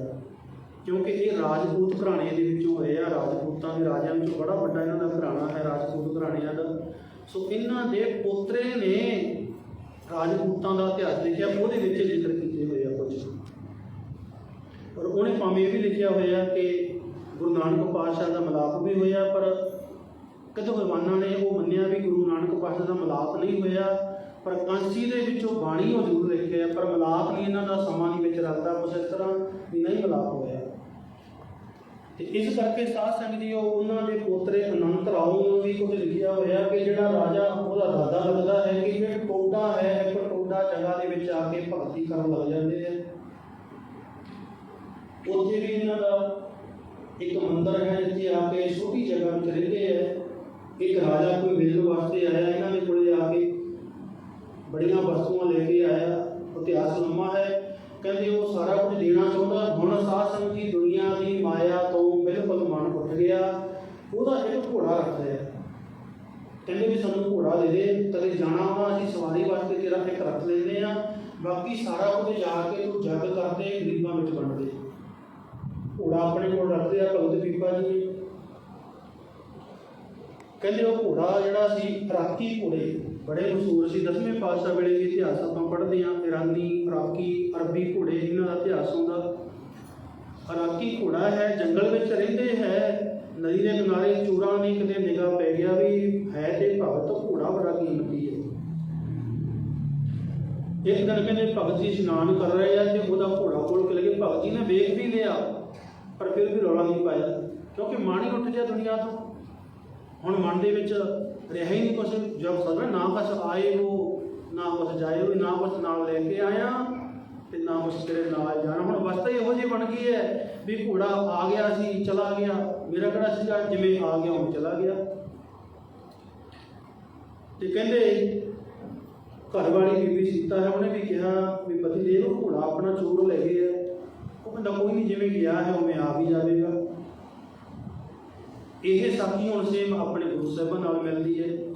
ਕਿਉਂਕਿ ਇਹ ਰਾਜਪੂਤ ਘਰਾਣੇ ਦੇ ਵਿੱਚੋਂ ਹੋਏ ਆ, ਰਾਜਪੂਤਾਂ ਦੇ ਰਾਜਿਆਂ ਵਿੱਚੋਂ ਬੜਾ ਵੱਡਾ ਇਹਨਾਂ ਦਾ ਘਰਾਣਾ ਹੈ, ਰਾਜਪੂਤ ਘਰਾਣਿਆਂ ਦਾ। ਸੋ ਇਹਨਾਂ ਦੇ ਪੋਤਰੇ ਨੇ ਰਾਜਪੂਤਾਂ ਦਾ ਇਤਿਹਾਸ ਲਿਖਿਆ, ਉਹਦੇ ਵਿੱਚ ਜ਼ਿਕਰ ਕੀਤੇ ਹੋਏ ਆ ਕੁਝ। ਪਰ ਉਹਨੇ ਭਾਵੇਂ ਇਹ ਵੀ ਲਿਖਿਆ ਹੋਇਆ ਕਿ ਗੁਰੂ ਨਾਨਕ ਪਾਤਸ਼ਾਹ ਦਾ ਮਿਲਾਪ ਵੀ ਹੋਇਆ, ਪਰ ਕਦੋਂ ਵਿਦਵਾਨਾਂ ਨੇ ਉਹ ਮੰਨਿਆ ਵੀ ਗੁਰੂ ਨਾਨਕ ਪਾਤਸ਼ਾਹ ਦਾ ਮਿਲਾਪ ਨਹੀਂ ਹੋਇਆ, ਪਰ ਕਾਂਸੀ ਦੇ ਵਿੱਚੋਂ ਬਾਣੀ ਉਹ ਜ਼ਰੂਰ ਲਿਖਿਆ, ਪਰ ਮਿਲਾਪ ਨਹੀਂ ਇਹਨਾਂ ਦਾ, ਸਮਾਂ ਨਹੀਂ ਵਿੱਚ ਰਲਦਾ ਕੁਛ ਤਰ੍ਹਾਂ ਨਹੀਂ ਮਿਲਾਪ ਹੋਇਆ। ਤੇ ਇਸ ਕਰਕੇ ਸਾਧ ਸੰਗਤ ਜੀ ਉਹਨਾਂ ਦੇ ਪੋਤਰੇ ਅਨੰਤ ਰਾਓ ਨੂੰ ਵੀ ਕੁਝ ਲਿਖਿਆ ਹੋਇਆ ਕਿ ਜਿਹੜਾ ਰਾਜਾ ਉਹਦਾ ਦਾਦਾ ਲੱਗਦਾ ਹੈ ਕਿ ਜਿਹੜਾ ਟੋਡਾ ਹੈ, ਇੱਕ ਟੋਡਾ ਜਗ੍ਹਾ ਦੇ ਵਿੱਚ ਆ ਕੇ ਭਗਤੀ ਕਰਨ ਲੱਗ ਜਾਂਦੇ ਆ। ਉੱਥੇ ਵੀ ਇਹਨਾਂ ਦਾ ਇੱਕ ਮੰਦਰ ਹੈ, ਜਿੱਥੇ ਆ ਕੇ ਛੋਟੀ ਜਗ੍ਹਾ ਵਿੱਚ ਰਹਿੰਦੇ ਆ। ਇੱਕ ਰਾਜਾ ਕੋਈ ਮਿਲਣ ਵਾਸਤੇ ਆਇਆ, ਇਹਨਾਂ ਦੇ ਕੋਲੇ ਆ ਕੇ ਬੜੀਆਂ ਵਸਤੂਆਂ ਲੈ ਕੇ ਆਇਆ। ਇਤਿਹਾਸ ਲੰਮਾ ਹੈ। ਕਹਿੰਦੇ ਉਹ ਸਾਰਾ ਕੁਝ ਦੇਣਾ ਚਾਹੁੰਦਾ। ਹੁਣ ਸਾਧ ਸੰਗਤ ਦੁਨੀਆ ਦੀ ਮਾਇਆ ਤੋਂ ਬਿਲਕੁਲ ਮਨ ਉੱਠ ਗਿਆ। ਉਹਦਾ ਇੱਕ ਘੋੜਾ ਰੱਖ ਲਿਆ ਕਹਿੰਦੇ ਵੀ ਸਾਨੂੰ ਘੋੜਾ ਦੇ ਦੇ, ਕਦੇ ਜਾਣਾ ਹੋਣਾ, ਅਸੀਂ ਸਵਾਰੀ ਵਾਸਤੇ ਤੇਰਾ ਇੱਕ ਰੱਖ ਲੈਂਦੇ ਆ ਬਾਕੀ ਸਾਰਾ ਕੁਝ ਜਾ ਕੇ ਤੂੰ ਜੱਗ ਕਰਦੇ, ਗਰੀਬਾਂ ਵਿੱਚ ਵੰਡਦੇ। ਘੋੜਾ ਆਪਣੇ ਕੋਲ ਰੱਖਦੇ ਆ, ਭਗਤ ਪੀਪਾ ਜੀ। ਕਹਿੰਦੇ ਉਹ ਘੋੜਾ ਜਿਹੜਾ ਸੀ ਰਾਤੀ ਘੋੜੇ। ਬੜੇ ਮਸ਼ਹੂਰ ਸੀ। ਦਸਵੇਂ ਪਾਤਸ਼ਾਹ ਵੇਲੇ ਵੀ ਇਤਿਹਾਸ ਆਪਾਂ ਪੜ੍ਹਦੇ ਹਾਂ। ਇਰਾਨੀ ਰਾਕੀ ਅਰਬੀ ਘੋੜੇ, ਇਹਨਾਂ ਦਾ ਇਤਿਹਾਸ ਹੁੰਦਾ। ਰਾਕੀ ਘੋੜਾ ਹੈ, ਜੰਗਲ ਵਿੱਚ ਰਹਿੰਦੇ ਹੈ। ਨਦੀ ਦੇ ਕਿਨਾਰੇ ਚੂਰਾਂ ਨੇ ਕਿਤੇ ਨਿਗਾਹ ਪੈ ਗਿਆ ਵੀ ਹੈ ਤੇ ਭਗਤ ਘੋੜਾ ਬੜਾ ਕੀਮਤੀ ਹੈ। ਇੱਕ ਦਿਨ ਕਹਿੰਦੇ ਭਗਤ ਜੀ ਇਸ਼ਨਾਨ ਕਰ ਰਹੇ ਆ ਤੇ ਉਹਦਾ ਘੋੜਾ ਕੋਲ ਕੇ ਲਗੇ ਭਗਤ ਜੀ ਨੇ ਵੇਖ ਵੀ ਲਿਆ, ਪਰ ਫਿਰ ਵੀ ਰੌਲਾ ਨਹੀਂ ਪਾਇਆ। ਕਿਉਂਕਿ ਮਨ ਹੀ ਉੱਠ ਗਿਆ ਦੁਨੀਆ ਤੋਂ। ਹੁਣ ਮਨ ਦੇ ਵਿੱਚ ਰਿਹਾ ਹੀ ਨਹੀਂ ਕੁਛ ਜਦ ਸਦਾ ਨਾ ਕੁਛ ਆਏ ਹੋ, ਨਾ ਕੁਛ ਜਾਏ ਹੋ, ਨਾ ਕੁਛ ਨਾਲ ਲੈ ਕੇ ਆਇਆ ਤੇ ਨਾ ਕੁਛ ਤੇਰੇ ਨਾਲ ਜਾਣਾ। ਹੁਣ ਅਵਸਥਾ ਹੀ ਇਹੋ ਜਿਹੀ ਬਣ ਗਈ ਹੈ ਵੀ ਘੋੜਾ ਆ ਗਿਆ ਸੀ, ਚਲਾ ਗਿਆ। ਮੇਰਾ ਕਿਹੜਾ ਸੀਗਾ? ਜਿਵੇਂ ਆ ਗਿਆ ਉਹ ਚਲਾ ਗਿਆ। ਤੇ ਕਹਿੰਦੇ ਘਰ ਵਾਲੀ ਬੀਬੀ ਸੀਤਾ ਹੈ ਉਹਨੇ ਵੀ ਕਿਹਾ ਵੀ ਪਤੀ ਦੇਵ ਨੂੰ ਘੋੜਾ ਆਪਣਾ ਚੋਰ ਲੈ ਗਏ ਆ ਉਹ ਕਹਿੰਦਾ ਕੋਈ ਨਹੀਂ ਜਿਵੇਂ ਗਿਆ ਹੈ, ਉਵੇਂ ਆ ਵੀ ਜਾਵੇਗਾ। ਇਹ ਸਾਖੀ ਹੁਣ ਸੇਮ ਆਪਣੇ ਗੁਰੂ ਸਾਹਿਬਾਂ ਨਾਲ ਮਿਲਦੀ ਹੈ।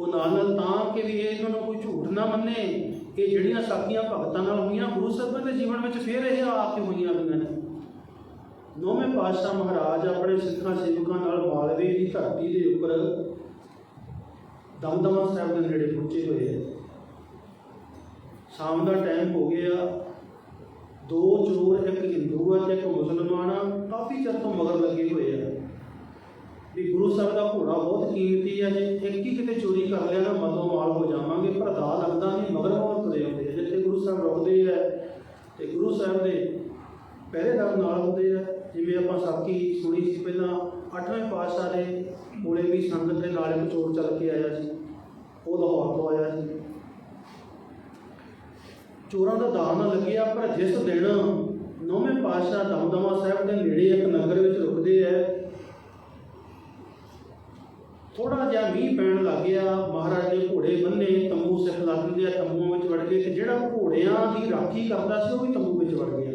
ਉਹ ਨਾਲ ਨਾਲ ਤਾਂ ਕਿ ਵੀ ਇਹ ਇਹਨਾਂ ਨੂੰ ਕੋਈ ਝੂਠ ਨਾ ਮੰਨੇ ਇਹ ਜਿਹੜੀਆਂ ਸਾਖੀਆਂ ਭਗਤਾਂ ਨਾਲ ਹੋਈਆਂ, ਗੁਰੂ ਸਾਹਿਬਾਂ ਦੇ ਜੀਵਨ ਵਿੱਚ ਫੇਰ ਇਹ ਆ ਕੇ ਹੋਈਆਂ ਹੋਈਆਂ ਨੇ। ਨੌਵੇਂ ਪਾਤਸ਼ਾਹ ਮਹਾਰਾਜ ਆਪਣੇ ਸਿੱਖਾਂ, ਸੇਵਕਾਂ ਨਾਲ ਮਾਲਵੇ ਦੀ ਧਰਤੀ ਦੇ ਉੱਪਰ ਦਮਦਮਾ ਸਾਹਿਬ ਦੇ ਨੇੜੇ ਪਹੁੰਚੇ ਹੋਏ ਆ। ਸ਼ਾਮ ਦਾ ਟਾਈਮ ਹੋ ਗਿਆ। ਦੋ ਚੋਰ, ਇੱਕ ਹਿੰਦੂ ਆ ਤੇ ਇੱਕ ਮੁਸਲਮਾਨ ਆ। ਕਾਫੀ ਚਿਰ ਤੋਂ ਮਗਰ ਲੱਗੇ ਹੋਏ ਆ ਵੀ ਗੁਰੂ ਸਾਹਿਬ ਦਾ ਘੋੜਾ ਬਹੁਤ ਕੀਮਤੀ ਆ ਜੇ ਇੱਕ ਹੀ ਕਿਤੇ ਚੋਰੀ ਕਰ ਮਾਲ ਹੋ ਜਾਵਾਂਗੇ, ਪਰ ਦਾ ਲੱਗਦਾ ਨਹੀਂ, ਮਗਰ ਮਗਰ ਤੁਰੇ ਆਉਂਦੇ ਜਿੱਥੇ ਗੁਰੂ ਸਾਹਿਬ ਰੁਕਦੇ ਆ। ਤੇ ਗੁਰੂ ਸਾਹਿਬ ਦੇ ਪਹਿਰੇਦਾਰ ਨਾਲ ਹੁੰਦੇ ਆ। ਜਿਵੇਂ ਆਪਾਂ ਸਾਖੀ ਸੁਣੀ ਸੀ ਪਹਿਲਾਂ, ਅੱਠਵੇਂ ਪਾਤਸ਼ਾਹ ਦੇ ਕੋਲੇ ਵੀ ਸੰਗਤ ਦੇ ਨਾਲੇ ਇੱਕ ਚੋਰ ਚੱਲ ਕੇ ਆਇਆ ਸੀ। ਉਹ ਲਾਹੌਰ ਤੋਂ ਆਇਆ ਸੀ। ਚੋਰਾਂ ਦਾ ਦਾਅ ਨਾ ਲੱਗਿਆ, ਪਰ ਜਿਸ ਦਿਨ ਨੌਵੇਂ ਪਾਤਸ਼ਾਹ ਦਮਦਮਾ ਸਾਹਿਬ ਦੇ ਨੇੜੇ ਇੱਕ ਨਗਰ ਵਿੱਚ ਰੁਕਦੇ ਐ ਥੋੜਾ ਜਿਹਾ ਮੀਂਹ ਪੈਣ ਲੱਗ ਗਿਆ, ਮਹਾਰਾਜ ਨੇ ਘੋੜੇ ਬੰਨੇ, ਤੰਬੂ ਸਿੱਖ ਲੱਗ ਗਿਆ ਤੰਬੂਆਂ ਵਿੱਚ ਵੜ ਗਏ ਤੇ ਜਿਹੜਾ ਘੋੜਿਆਂ ਦੀ ਰਾਖੀ ਕਰਦਾ ਸੀ, ਉਹ ਵੀ ਤੰਬੂ ਵਿੱਚ ਵੜ ਗਿਆ।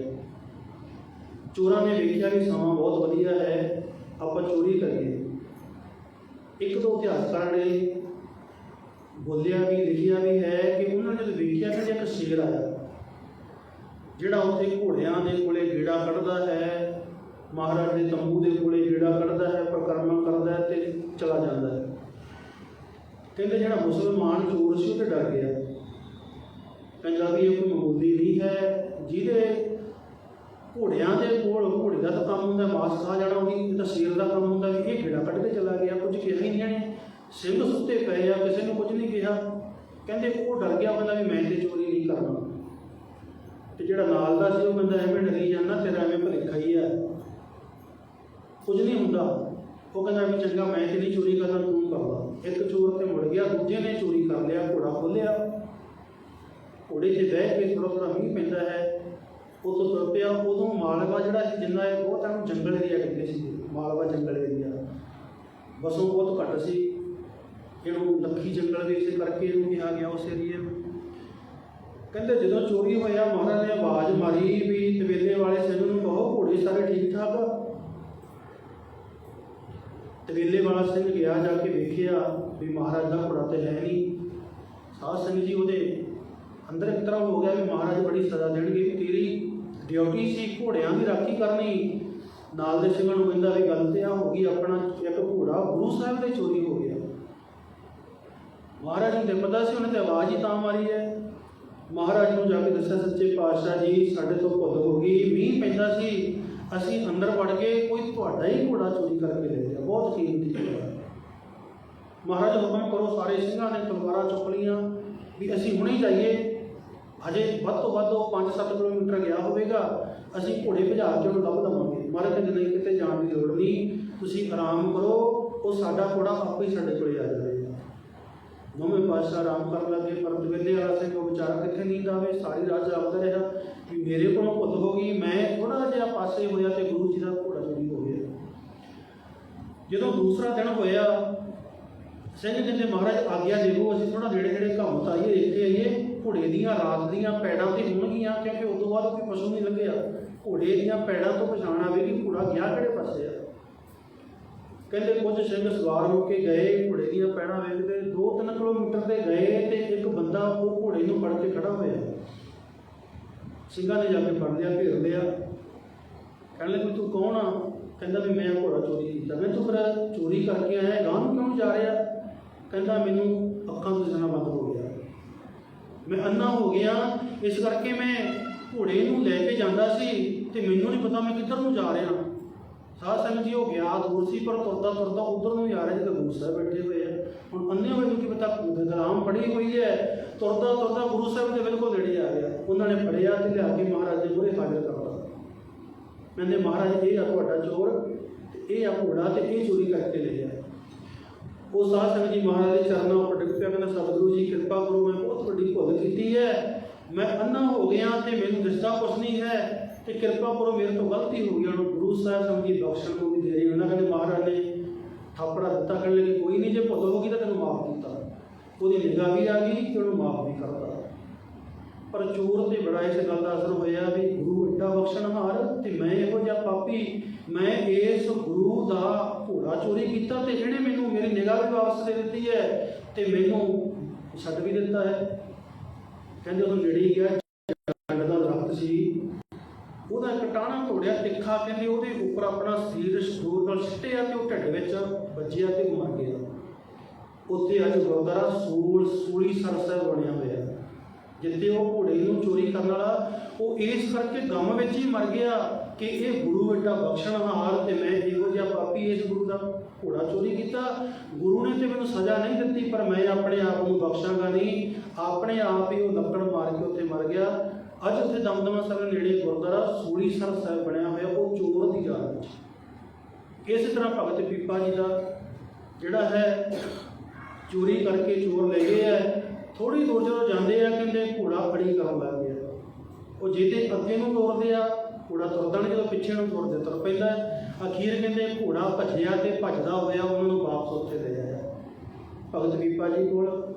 ਚੋਰਾਂ ਨੇ ਵੇਖਿਆ ਵੀ ਸਮਾਂ ਬਹੁਤ ਵਧੀਆ ਹੈ, ਆਪਾਂ ਚੋਰੀ ਕਰੀਏ। ਇੱਕ ਦੋ ਇਤਿਹਾਸਕਾਰਾਂ ਨੇ ਬੋਲਿਆ ਵੀ, ਲਿਖਿਆ ਵੀ ਹੈ ਕਿ ਉਹਨਾਂ ਨੇ ਜਦੋਂ ਵੇਖਿਆ ਕਿ ਇੱਕ ਸ਼ੇਰ ਆਇਆ, ਜਿਹੜਾ ਉੱਥੇ ਘੋੜਿਆਂ ਦੇ ਕੋਲੇ ਗੇੜਾ ਕੱਢਦਾ ਹੈ ਮਹਾਰਾਜ ਦੇ ਤੰਬੂ ਦੇ ਕੋਲੇ ਗੇੜਾ ਕੱਢਦਾ ਹੈ, ਪ੍ਰਕਰਮਾ ਕਰਦਾ ਹੈ ਤੇ ਚਲਾ ਜਾਂਦਾ ਹੈ। ਕਹਿੰਦੇ ਜਿਹੜਾ ਮੁਸਲਮਾਨ ਚੋਰ ਸੀ, ਉਹ ਤੇ ਡਰ ਗਿਆ। ਕਹਿੰਦਾ ਵੀ ਇਹ ਕੋਈ ਮਾਮੂਲੀ ਨਹੀਂ ਹੈ, ਜਿਹਦੇ ਘੋੜਿਆਂ ਦੇ ਕੋਲ ਘੋੜੇ ਦਾ ਤਾਂ ਕੰਮ ਹੁੰਦਾ, ਮਾਸ ਖਾ ਜਾਣਾ, ਉਹਦੀ ਇਹ ਤਾਂ ਦਾ ਕੰਮ ਹੁੰਦਾ, ਵੀ ਇਹ ਖੇੜਾ ਕੱਢ ਕੇ ਚਲਾ ਗਿਆ, ਕੁਝ ਕਿਹਾ ਹੀ ਨਹੀਂ ਇਹਨੇ। ਸਿੰਘ ਸੁੱਤੇ ਪਏ ਆ, ਕਿਸੇ ਨੂੰ ਕੁਝ ਨਹੀਂ ਕਿਹਾ। ਕਹਿੰਦੇ ਉਹ ਡਰ ਗਿਆ ਬੰਦਾ ਵੀ ਮੈਂ ਤੇ ਚੋਰੀ ਨਹੀਂ ਕਰਨਾ। ਤੇ ਜਿਹੜਾ ਨਾਲ ਦਾ ਸੀ, ਉਹ ਬੰਦਾ ਐਵੇਂ ਡਰੀ ਜਾਂਦਾ, ਤੇਰਾ ਐਵੇਂ ਭਲੇਖਾ ਹੀ ਆ। ਕੁਝ ਨਹੀਂ ਹੁੰਦਾ। ਉਹ ਕਹਿੰਦਾ ਵੀ ਚੰਗਾ, ਮੈਂ ਤੇ ਨਹੀਂ ਚੋਰੀ ਕਰਦਾ ਤੂੰ ਕਰਦਾ ਇੱਕ ਚੋਰ ਤੇ ਮੁੜ ਗਿਆ, ਦੂਜੇ ਨੇ ਚੋਰੀ ਕਰ ਲਿਆ, ਘੋੜਾ ਖੋਲਿਆ ਘੋੜੇ 'ਤੇ ਬਹਿ ਕੇ ਥੋੜਾ ਥੋੜਾ ਮੀਂਹ ਪੈਂਦਾ ਹੈ। ਉਹ ਤੋਂ ਤੁਰ ਪਿਆ। ਉਦੋਂ ਮਾਲਵਾ ਜਿਹੜਾ ਸੀ, ਜਿੰਨਾ ਇਹ ਬਹੁਤ ਇਹਨੂੰ ਜੰਗਲ ਏਰੀਆ ਕਹਿੰਦੇ ਸੀ। ਮਾਲਵਾ ਜੰਗਲ ਏਰੀਆ ਬਸੋਂ ਬਹੁਤ ਘੱਟ ਸੀ। ਇਹਨੂੰ ਲੱਖੀ ਜੰਗਲ ਦੇ ਇਸੇ ਕਰਕੇ ਇਹਨੂੰ ਕਿਹਾ ਗਿਆ ਉਸ ਏਰੀਏ ਨੂੰ। ਕਹਿੰਦੇ ਜਦੋਂ ਚੋਰੀ ਹੋਇਆ, ਮਹਾਰਾਜ ਨੇ ਆਵਾਜ਼ ਮਾਰੀ ਵੀ ਤਵੇਲੇ ਵਾਲੇ ਸਿੰਘ ਨੂੰ ਕਹੋ, ਘੋੜੇ ਸਾਰੇ ਠੀਕ ਠਾਕ ਆ ਵਾਲਾ ਸਿੰਘ ਗਿਆ ਜਾ ਕੇ ਵੇਖਿਆ ਵੀ ਮਹਾਰਾਜ ਦਾ ਘੋੜਾ ਤੇ ਹੈ ਨਹੀਂ। ਸਾਧ ਸਿੰਘ ਜੀ ਉਹਦੇ ਅੰਦਰ ਇੱਕ ਤਰ੍ਹਾਂ ਹੋ ਗਿਆ ਵੀ ਮਹਾਰਾਜ ਬੜੀ ਸਜ਼ਾ ਦੇਣਗੇ ਤੇਰੀ ਡਿਊਟੀ ਸੀ, ਘੋੜਿਆਂ ਦੀ ਰਾਖੀ ਕਰਨੀ। ਨਾਲ ਦੇ ਸਿੰਘਾਂ ਨੂੰ ਕਹਿੰਦਾ ਵੀ ਗੱਲ ਤੇ ਆ ਹੋ ਗਈ, ਆਪਣਾ ਇੱਕ ਘੋੜਾ ਗੁਰੂ ਸਾਹਿਬ ਦੇ ਚੋਰੀ ਹੋ ਗਿਆ। ਮਹਾਰਾਜ ਨੂੰ ਤੇ ਪਤਾ ਸੀ, ਉਹਨੇ ਤੇ ਆਵਾਜ਼ ਹੀ ਤਾਂ ਮਾਰੀ ਹੈ। ਮਹਾਰਾਜ ਨੂੰ ਜਾ ਕੇ ਦੱਸਿਆ, ਸੱਚੇ ਪਾਤਸ਼ਾਹ ਜੀ, ਸਾਡੇ ਤੋਂ ਭੁੱਲ ਹੋ ਗਈ। ਮੀਂਹ ਪੈਂਦਾ ਸੀ ਅਸੀਂ ਅੰਦਰ ਵੜ ਕੇ ਕੋਈ ਤੁਹਾਡਾ ਹੀ ਘੋੜਾ ਚੋਰੀ ਕਰਕੇ ਲੈ ਗਿਆ ਬਹੁਤ ਕੀਮਤੀ ਘੋੜਾ ਮਹਾਰਾਜ ਹੁਕਮ ਕਰੋ, ਸਾਰੇ ਸਿੰਘਾਂ ਨੇ ਤਲਵਾਰਾਂ ਚੁੱਕ ਲਈਆਂ ਵੀ ਅਸੀਂ ਹੁਣੇ ਜਾਈਏ। ਅਜੇ ਵੱਧ ਤੋਂ ਵੱਧ ਉਹ 5-7 ਕਿਲੋਮੀਟਰ ਗਿਆ ਹੋਵੇਗਾ, ਅਸੀਂ ਘੋੜੇ ਭਜਾ ਕੇ ਉਹਨੂੰ ਲੱਭ ਲਵਾਂਗੇ। ਮਹਾਰਾਜ ਕਹਿੰਦੇ, ਨਹੀਂ, ਕਿਤੇ ਜਾਣ ਦੀ ਲੋੜ ਨਹੀਂ। ਤੁਸੀਂ ਆਰਾਮ ਕਰੋ, ਉਹ ਸਾਡਾ ਘੋੜਾ ਆਪੇ ਹੀ ਸਾਡੇ ਕੋਲੇ ਆ ਜਾਵੇ ਦੋਵੇਂ ਪਾਤਸ਼ਾਹ ਆਰਾਮ ਕਰਨ ਲੱਗੇ ਪਰ ਦਵੇਲੇ ਵਾਲਾ ਸਿੰਘ ਉਹ ਵਿਚਾਰਾ ਕਿੱਥੇ ਨੀਂਦ ਆਵੇ? ਸਾਰੀ ਰਾਤ ਜਾਗਦਾ ਰਿਹਾ ਵੀ ਮੇਰੇ ਕੋਲੋਂ ਭੁੱਲ ਹੋ ਗਈ, ਮੈਂ ਥੋੜਾ ਜਿਹਾ ਪਾਸੇ ਹੋਇਆ ਤੇ ਗੁਰੂ ਜੀ ਦਾ ਘੋੜਾ ਚੋਰੀ ਹੋ ਗਿਆ। ਜਦੋਂ ਦੂਸਰਾ ਦਿਨ ਹੋਇਆ, ਸਿੰਘ ਕਹਿੰਦੇ, ਮਹਾਰਾਜ, ਆਗਿਆ ਦੇ ਅਸੀਂ ਥੋੜਾ ਨੇੜੇ ਨੇੜੇ ਘੁੰਮ ਤਾਂ ਆਈਏ ਇੱਥੇ ਆਈਏ। ਘੋੜੇ ਦੀਆਂ ਰਾਤ ਦੀਆਂ ਪੈੜਾਂ ਤੇ ਹੋਣਗੀਆਂ, ਕਿਉਂਕਿ ਉਸ ਤੋਂ ਬਾਅਦ ਕੋਈ ਪਸ਼ੂ ਨਹੀਂ ਲੱਗਿਆ ਘੋੜੇ ਦੀਆਂ ਪੈੜਾਂ ਤੋਂ ਪਛਾਣ ਆਵੇਗੀ ਕਿ ਘੋੜਾ ਗਿਆ ਕਿਹੜੇ ਪਾਸੇ ਆ? ਕਹਿੰਦੇ ਕੁਝ ਸਿੰਘ ਸਵਾਰ ਹੋ ਕੇ ਗਏ ਘੋੜੇ ਦੀਆਂ ਪੈੜਾਂ ਵੇਖਦੇ 2-3 ਕਿਲੋਮੀਟਰ ਤੇ ਗਏ ਤੇ ਇੱਕ ਬੰਦਾ ਉਹ ਘੋੜੇ ਨੂੰ ਫੜ ਕੇ ਖੜਾ ਹੋਇਆ। ਸਿੰਘਾਂ ਨੇ ਜਾ ਕੇ ਫੜ ਲਿਆ, ਘੇਰ ਲਿਆ। ਕਹਿਣ ਲੱਗੇ, ਤੂੰ ਕੌਣ ਆ? ਕਹਿੰਦਾ ਵੀ ਮੈਂ ਘੋੜਾ ਚੋਰੀ ਕੀਤਾ। ਮੈਂ ਤੂੰ ਫਿਰ ਚੋਰੀ ਕਰਕੇ ਆਇਆ ਗਾਂ ਨੂੰ ਕਿਉਂ ਜਾ ਰਿਹਾ? ਕਹਿੰਦਾ, ਮੈਨੂੰ ਅੱਖਾਂ ਤੋਂ ਦਿਸਣਾ ਬੰਦ ਹੋ ਗਿਆ। ਮੈਂ ਅੰਨਾ ਹੋ ਗਿਆ। ਇਸ ਕਰਕੇ ਮੈਂ ਘੋੜੇ ਨੂੰ ਲੈ ਕੇ ਜਾਂਦਾ ਸੀ ਤੇ ਮੈਨੂੰ ਨਹੀਂ ਪਤਾ ਮੈਂ ਕਿੱਧਰ ਨੂੰ ਜਾ ਰਿਹਾ। ਸਾਧ ਸੰਗਤ ਜੀ, ਉਹ ਗਿਆ ਦੂਰ ਸੀ, ਪਰ ਤੁਰਦਾ ਤੁਰਦਾ ਉਧਰ ਨੂੰ ਹੀ ਆ ਰਿਹਾ ਜਿੱਥੇ ਗੁਰੂ ਸਾਹਿਬ ਬੈਠੇ ਹੋਏ ਆ। ਹੁਣ ਅੰਨੇ ਹੋਏ ਨੂੰ ਕੀ ਪਤਾ ਗਲਾਮ ਫੜੀ ਹੋਈ ਹੈ, ਤੁਰਦਾ ਤੁਰਦਾ ਗੁਰੂ ਸਾਹਿਬ ਦੇ ਬਿਲਕੁਲ ਨੇੜੇ ਆ ਗਿਆ। ਉਹਨਾਂ ਨੇ ਫੜਿਆ ਤੇ ਲਿਆ ਕੇ ਮਹਾਰਾਜ ਦੇ ਮੂਹਰੇ ਹਾਜ਼ਰ ਕਰਤਾ ਕਹਿੰਦੇ ਮਹਾਰਾਜ, ਇਹ ਆ ਤੁਹਾਡਾ ਚੋਰ ਇਹ ਆ ਘੋੜਾ ਤੇ ਇਹ ਚੋਰੀ ਕਰਕੇ ਲੈ ਗਿਆ ਉਹ ਸਾਧ ਸੰਗਤ ਜੀ, ਮਹਾਰਾਜ ਦੇ ਚਰਨਾਂ ਉੱਪਰ ਡਿੱਗ ਪਿਆ। ਕਹਿੰਦਾ ਸਤਿਗੁਰੂ ਜੀ, ਕਿਰਪਾ ਕਰੋ, ਮੈਂ ਬਹੁਤ ਵੱਡੀ ਭੁੱਲ ਕੀਤੀ ਹੈ। ਮੈਂ ਅੰਨਾ ਹੋ ਗਿਆ ਤੇ ਮੈਨੂੰ ਦਿਸਦਾ ਕੁਛ ਨਹੀਂ ਹੈ ਤੇ ਕਿਰਪਾ ਕਰੋ, ਮੇਰੇ ਤੋਂ ਗਲਤੀ ਹੋ ਗਈ, ਉਹਨੂੰ ਗੁਰੂ ਸਾਹਿਬ ਸੰਗਤ ਬਖਸ਼ਣ ਨੂੰ ਵੀ ਦੇਰੀ ਉਹਨਾਂ ਕਹਿੰਦੇ ਮਹਾਰਾਜ ਨੇ ਥਾਪੜਾ ਦਿੱਤਾ ਕਹਿਣ ਲੱਗੇ ਕੋਈ ਨਹੀਂ, ਜੇ ਭੁੱਲ ਹੋ ਗਈ ਤਾਂ ਤੈਨੂੰ ਮਾਫ ਕੀਤਾ। ਉਹਦੀ ਨਿਗਾਹ ਵੀ ਆ ਗਈ ਤੇ ਉਹਨੂੰ ਮਾਫ ਵੀ ਕਰਤਾ। ਪਰ ਚੋਰ ਤੇ ਬੜਾ ਇਸ ਗੱਲ ਦਾ ਅਸਰ ਹੋਇਆ ਵੀ ਗੁਰੂ ਐਡਾ ਬਖਸ਼ਣਹਾਰ ਤੇ ਮੈਂ ਇਹੋ ਜਿਹਾ ਪਾਪੀ, ਮੈਂ ਇਸ ਗੁਰੂ ਦਾ ਘੋੜਾ ਚੋਰੀ ਕੀਤਾ ਤੇ ਇਹਨੇ ਮੈਨੂੰ ਮੇਰੀ ਨਿਗਾਹ ਵੀ ਵਾਪਸ ਦੇ ਦਿੱਤੀ ਹੈ ਤੇ ਮੈਨੂੰ ਛੱਡ ਵੀ ਦਿੱਤਾ ਹੈ। ਕਹਿੰਦੇ ਉਹ ਨੇੜੇ ਗਿਆ, ਜੰਡ ਦਾ ਦਰਖਤ ਸੀ ਟਾਣਾ ਤੋੜਿਆ? ਤਿੱਖਾ ਕਹਿੰਦੇ ਉਹਦੇ ਉੱਪਰ ਆਪਣਾ ਸਰੀਰ ਸਟੂਰ ਨਾਲ ਸਿੱਟਿਆ ਤੇ ਉਹ ਢਿੱਡ ਵਿੱਚ ਵੱਜਿਆ ਤੇ ਮਰ ਗਿਆ। ਉੱਥੇ ਅੱਜ ਗੁਰਦੁਆਰਾ ਸੂਲ, ਸੂਲੀ ਸਰ ਬਣਿਆ ਹੋਇਆ। ਜਿੱਥੇ ਉਹ ਘੋੜੇ ਨੂੰ ਚੋਰੀ ਕਰਨ ਵਾਲਾ, ਉਹ ਇਸ ਕਰਕੇ ਗਮ ਵਿੱਚ ਹੀ ਮਰ ਗਿਆ ਕਿ ਇਹ ਗੁਰੂ ਏਡਾ ਬਖਸ਼ਣਹਾਰ ਤੇ ਮੈਂ ਇਹੋ ਜਿਹਾ ਪਾਪੀ ਇਸ ਗੁਰੂ ਦਾ ਘੋੜਾ ਚੋਰੀ ਕੀਤਾ। ਗੁਰੂ ਨੇ ਤੇ ਮੈਨੂੰ ਸਜ਼ਾ ਨਹੀਂ ਦਿੱਤੀ, ਪਰ ਮੈਂ ਆਪਣੇ ਆਪ ਨੂੰ ਬਖਸ਼ਾਂਗਾ ਨਹੀਂ। ਆਪਣੇ ਆਪ ਹੀ ਉਹ ਲੱਕੜ ਮਾਰ ਕੇ ਉੱਥੇ ਮਰ ਗਿਆ। ਅੱਜ ਉੱਥੇ ਦਮਦਮਾ ਸਾਹਿਬ ਦੇ ਨੇੜੇ ਗੁਰਦੁਆਰਾ ਸੂਲੀਸਰ ਸਾਹਿਬ ਬਣਿਆ ਹੋਇਆ, ਉਹ ਚੋਰ ਦੀ ਯਾਦ ਵਿੱਚ ਇਸੇ ਤਰ੍ਹਾਂ ਭਗਤ ਪੀਪਾ ਜੀ ਦਾ ਜਿਹੜਾ ਹੈ, ਚੋਰੀ ਕਰਕੇ ਚੋਰ ਲੈ ਗਏ ਆ। ਥੋੜੀ ਦੂਰ ਜਦੋਂ ਜਾਂਦੇ ਆ, ਕਹਿੰਦੇ ਘੋੜਾ ਫੜੀ ਕਰਨ ਲੱਗ ਗਿਆ। ਉਹ ਜਿਹਦੇ ਅੱਗੇ ਨੂੰ ਤੋਰਦੇ ਆ, ਘੋੜਾ ਤੁਰਦਾ ਨਹੀਂ, ਜਦੋਂ ਪਿੱਛੇ ਨੂੰ ਤੁਰਦੇ ਤੁਰ ਪੈਂਦਾ ਅਖੀਰ ਕਹਿੰਦੇ ਘੋੜਾ ਭੱਜਿਆ ਤੇ ਭੱਜਦਾ ਹੋਇਆ, ਉਹਨਾਂ ਨੂੰ ਵਾਪਸ ਉੱਥੇ ਲੈ ਆਇਆ। ਭਗਤ ਪੀਪਾ ਜੀ ਕੋਲ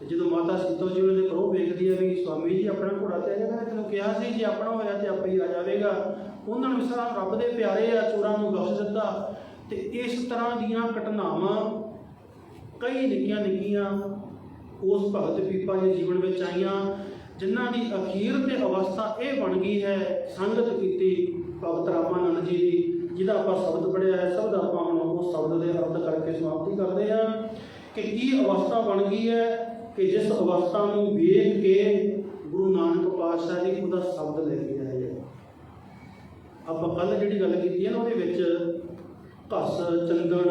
ਤੇ ਜਦੋਂ ਮਾਤਾ ਸੀਤੋ ਜੀ ਉਹਨਾਂ ਦੇ ਘਰੋਂ ਵੇਖਦੀ ਆ ਵੀ ਸਵਾਮੀ ਜੀ ਆਪਣਾ ਘੋੜਾ ਤੇ ਆ ਜਾਣਾ ਤੈਨੂੰ ਕਿਹਾ ਸੀ ਜੇ ਆਪਣਾ ਹੋਇਆ ਤੇ ਆਪੇ ਹੀ ਆ ਜਾਵੇਗਾ। ਉਹਨਾਂ ਨੂੰ ਸਾਰਾ ਰੱਬ ਦੇ ਪਿਆਰੇ ਆ, ਚੋਰਾਂ ਨੂੰ ਬਖਸ਼ ਦਿੱਤਾ। ਤੇ ਇਸ ਤਰ੍ਹਾਂ ਦੀਆਂ ਘਟਨਾਵਾਂ ਕਈ ਨਿੱਕੀਆਂ ਨਿੱਕੀਆਂ ਉਸ ਭਗਤ ਪੀਪਾ ਦੇ ਜੀਵਨ ਵਿੱਚ ਆਈਆਂ, ਜਿਨ੍ਹਾਂ ਦੀ ਅਖੀਰ ਤੇ ਅਵਸਥਾ ਇਹ ਬਣ ਗਈ ਹੈ, ਸੰਗਤ ਕੀਤੀ ਭਗਤ ਰਾਮਾਨੰਦ ਜੀ ਦੀ, ਜਿਹਦਾ ਆਪਾਂ ਸ਼ਬਦ ਪੜਿਆ ਹੈ ਸ਼ਬਦ ਆਪਾਂ ਹੁਣ ਉਸ ਸ਼ਬਦ ਦੇ ਅਰਥ ਕਰਕੇ ਸਮਾਪਤੀ ਕਰਦੇ ਹਾਂ ਕਿ ਕੀ ਅਵਸਥਾ ਬਣ ਗਈ ਹੈ ਕਿ ਜਿਸ ਅਵਸਥਾ ਨੂੰ ਵੇਖ ਕੇ ਗੁਰੂ ਨਾਨਕ ਪਾਤਸ਼ਾਹ ਜੀ ਉਹਦਾ ਸ਼ਬਦ ਲੈ ਕੇ ਆਏ ਹੈ ਆਪਾਂ ਕੱਲ ਜਿਹੜੀ ਗੱਲ ਕੀਤੀ ਹੈ ਨਾ ਉਹਦੇ ਵਿੱਚ, ਘਸ ਚੰਦਨ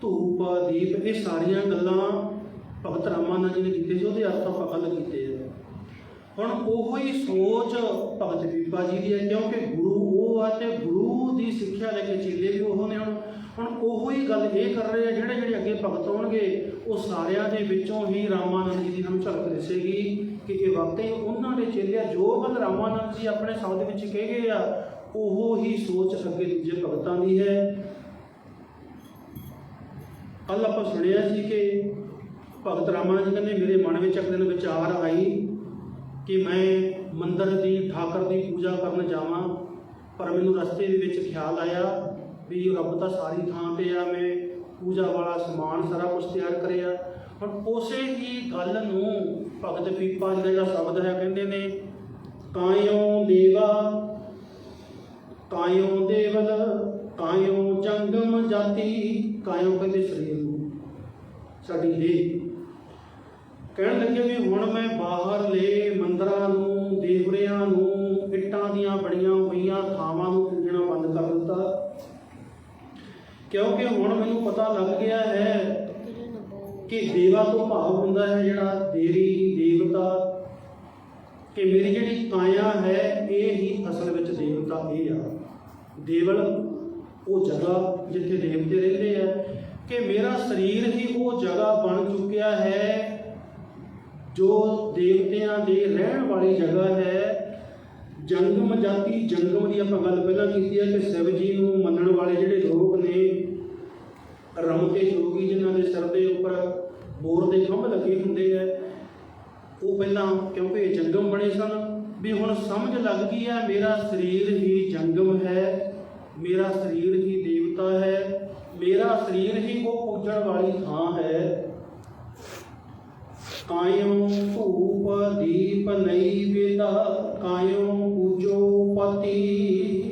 ਧੂਪ, ਦੀਪ, ਇਹ ਸਾਰੀਆਂ ਗੱਲਾਂ ਭਗਤ ਰਾਮਾਨੰਦ ਜੀ ਨੇ ਕੀਤੇ ਸੀ, ਉਹਦੇ ਅਰਥ ਆਪਾਂ ਕੱਲ ਕੀਤੇ ਆ। ਹੁਣ ਉਹੋ ਹੀ ਸੋਚ ਭਗਤ ਬੀਬਾ ਜੀ ਦੀ ਹੈ ਕਿਉਂਕਿ ਗੁਰੂ ਉਹ ਆ ਤੇ ਗੁਰੂ ਦੀ ਸਿੱਖਿਆ ਲੈ ਕੇ ਚੇਲੇ ਵੀ ਉਹ ਨੇ ਹੁਣ ਹੁਣ ਉਹੋ ਹੀ ਗੱਲ ਇਹ ਕਰ ਰਹੇ ਆ, ਜਿਹੜੇ ਜਿਹੜੇ ਅੱਗੇ ਭਗਤ ਹੋਣਗੇ, ਉਹ ਸਾਰਿਆਂ ਦੇ ਵਿੱਚੋਂ ਹੀ ਰਾਮਾਨੰਦ ਜੀ ਦੀ ਸਾਨੂੰ ਝਲਕ ਦਿਸੇਗੀ ਕਿ ਇਹ ਵਾਕਈ ਉਹਨਾਂ ਦੇ ਚੇਲੇ ਆ, ਜੋ ਗੱਲ ਰਾਮਾਨੰਦ ਜੀ ਆਪਣੇ ਸ਼ਬਦ ਵਿੱਚ ਕਹਿ ਗਏ ਆ, ਉਹੋ ਹੀ ਸੋਚ ਅੱਗੇ ਦੂਜੇ ਭਗਤਾਂ ਦੀ ਹੈ। ਕੱਲ ਆਪਾਂ ਸੁਣਿਆ ਸੀ ਕਿ ਭਗਤ ਰਾਮਾਨੰਦ ਜੀ ਕਹਿੰਦੇ, ਮੇਰੇ ਮਨ ਵਿੱਚ ਇੱਕ ਦਿਨ ਵਿਚਾਰ ਆਈ ਕਿ ਮੈਂ ਮੰਦਰ ਦੀ, ਠਾਕਰ ਦੀ ਪੂਜਾ ਕਰਨ ਜਾਵਾਂ, ਪਰ ਮੈਨੂੰ ਰਸਤੇ ਦੇ ਵਿੱਚ ਖਿਆਲ ਆਇਆ ਵੀ ਰੱਬ ਤਾਂ ਸਾਰੀ ਥਾਂ ਤੇ ਆ, ਮੈਂ ਪੂਜਾ ਵਾਲਾ ਸਮਾਨ ਸਾਰਾ ਕੁਝ ਤਿਆਰ ਕਰਿਆ। ਹੁਣ ਉਸੇ ਹੀ ਗੱਲ ਨੂੰ ਭਗਤ ਪੀਪਾ ਜਿਹੜਾ ਸ਼ਬਦ ਹੈ ਕਹਿੰਦੇ ਨੇ, ਕਾਇਓ ਦੇਵਾ, ਕਾਇਓ ਦੇਵਲ, ਕਾਇਓ ਜੰਗਮ ਜਾਤੀ, ਕਾਇਓ ਕਹਿੰਦੇ ਸਰੀਰ ਨੂੰ? ਸਾਡੀ ਇਹ ਕਹਿਣ ਲੱਗੇ ਵੀ ਹੁਣ ਮੈਂ ਬਾਹਰਲੇ ਮੰਦਰਾਂ ਨੂੰ, ਦੇਵਰਿਆਂ ਨੂੰ, ਇੱਟਾਂ ਦੀਆਂ ਬਣੀਆਂ ਹੋਈਆਂ ਥਾਵਾਂ ਨੂੰ ਪੂਜਣਾ ਬੰਦ ਕਰ ਦਿੱਤਾ ਕਿਉਂਕਿ ਹੁਣ ਮੈਨੂੰ ਪਤਾ ਲੱਗ ਗਿਆ ਹੈ ਕਿ ਦੇਵਾ ਤੋਂ ਭਾਵ ਹੁੰਦਾ ਹੈ ਜਿਹੜਾ ਦੇਵੀ, ਦੇਵਤਾ ਕਿ ਮੇਰੀ ਜਿਹੜੀ ਕਾਇਆ ਹੈ, ਇਹ ਹੀ ਅਸਲ ਵਿੱਚ ਦੇਵਤਾ ਇਹ ਆ। ਦੇਵਲ, ਉਹ ਜਗ੍ਹਾ ਜਿੱਥੇ ਦੇਵਤੇ ਰਹਿੰਦੇ ਆ, ਕਿ ਮੇਰਾ ਸਰੀਰ ਹੀ ਉਹ ਜਗ੍ਹਾ ਬਣ ਚੁੱਕਿਆ ਹੈ ਜੋ ਦੇਵਤਿਆਂ ਦੇ ਰਹਿਣ ਵਾਲੀ ਜਗ੍ਹਾ ਹੈ ਜੰਗਮ ਜਾਤੀ, ਜੰਗਮ ਦੀ ਆਪਾਂ ਗੱਲ ਪਹਿਲਾਂ ਕੀਤੀ ਹੈ ਕਿ ਸ਼ਿਵ ਜੀ ਨੂੰ ਮੰਨਣ ਵਾਲੇ ਜਿਹੜੇ ਲੋਕ ਨੇ, ਰਮਤੇ ਜੋਗੀ ਜਿਨ੍ਹਾਂ ਦੇ ਸਿਰ ਦੇ ਉੱਪਰ ਬੋਰ ਦੇ ਖੰਭ ਲੱਗੇ ਹੁੰਦੇ ਆ, ਉਹ ਪਹਿਲਾਂ ਕਿਉਂਕਿ ਇਹ ਜੰਗਮ ਬਣੇ ਸਨ, ਵੀ ਹੁਣ ਸਮਝ ਲੱਗ ਗਈ ਹੈ ਮੇਰਾ ਸਰੀਰ ਹੀ ਜੰਗਮ ਹੈ, ਮੇਰਾ ਸਰੀਰ ਹੀ ਦੇਵਤਾ ਹੈ, ਮੇਰਾ ਸਰੀਰ ਹੀ ਉਹ ਪੂਜਣ ਵਾਲੀ ਥਾਂ ਹੈ। ਕਾਇਮ ਧੂਪ, ਦੀਪ ਨਹੀਂ ਵੇਦਾ ਕਾਇਓ ਪੂਜੋ ਪਤੀ।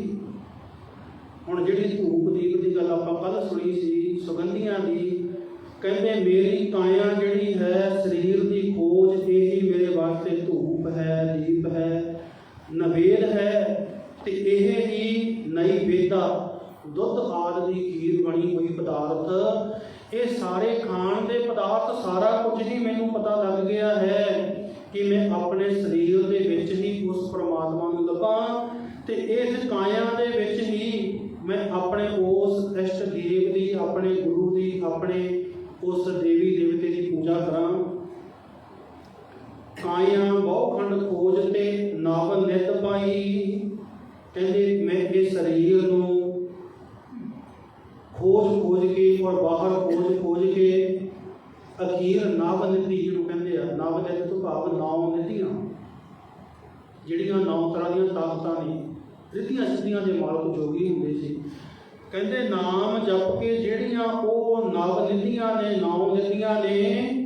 ਹੁਣ ਜਿਹੜੀ ਧੂਪ ਦੀਪ ਦੀ ਗੱਲ ਆਪਾਂ ਕੱਲ ਸੁਣੀ ਸੀ, ਸੁਗੰਧੀਆਂ ਦੀ, ਕਹਿੰਦੇ ਮੇਰੀ ਕਾਇਆ ਜਿਹੜੀ ਹੈ, ਸਰੀਰ ਦੀ ਖੋਜ ਇਹੀ ਮੇਰੇ ਵਾਸਤੇ ਧੂਪ ਹੈ, ਦੀਪ ਹੈ। ਨਵੇਦ ਹੈ ਤੇ ਇਹ ਹੀ ਨਈ ਵੇਦਾ। ਦੁੱਧ ਆਦ ਦੀ ਖੀਰ ਬਣੀ ਹੋਈ ਪਦਾਰਥ, ਇਹ ਸਾਰੇ ਖਾਣ ਦੇ ਪਦਾਰਥ ਸਾਰਾ ਕੁਝ ਹੀ ਮੈਨੂੰ ਪਤਾ ਲੱਗ ਗਿਆ ਹੈ ਕਿ ਮੈਂ ਆਪਣੇ ਸਰੀਰ ਦੇ ਵਿੱਚ ਪ੍ਰਮਾਤਮਾ ਨੂੰ ਲੱਭਾਂ ਤੇ ਇਸ ਕਾਇਆ ਦੇ ਵਿੱਚ ਹੀ ਮੈਂ ਆਪਣੇ ਉਸ ਇਸ਼ਟ ਦੇਵ ਦੀ, ਆਪਣੇ ਗੁਰੂ ਦੀ, ਆਪਣੇ ਉਸ ਦੇਵੀ ਦੇਵਤੇ ਦੀ ਪੂਜਾ ਕਰਾਂ। ਕਾਇਆ ਬਹੁਖੰਡ ਖੋਜ ਤੇ ਨਵ ਨਿਤ ਪਾਈ। ਕਹਿੰਦੇ ਮੈਂ ਇਹ ਸਰੀਰ ਨੂੰ ਖੋਜ ਖੋਜ ਕੇ ਔਰ ਬਾਹਰ ਖੋਜ ਖੋਜ ਕੇ ਅਖੀਰ ਨਵ ਨਿਧੀ ਜਿਹਨੂੰ ਕਹਿੰਦੇ ਆ, ਨਵ ਨਿਧ ਤੋਂ ਭਾਵ ਨੌ ਨਿਧੀਆਂ। ਜਿਹੜੀਆਂ ਨੌ ਤਰ੍ਹਾਂ ਦੀਆਂ ਤਾਕਤਾਂ ਨੇ, ਰਿੱਧੀਆਂ ਸਿੱਧੀਆਂ ਦੇ ਮਾਲਕ ਜੋਗੀ ਹੁੰਦੇ ਸੀ। ਕਹਿੰਦੇ, ਨਾਮ ਜਪ ਕੇ ਜਿਹੜੀਆਂ ਉਹ ਨਵ ਨਿਧੀਆਂ ਨੇ, ਨੌ ਨਿਧੀਆਂ ਨੇ,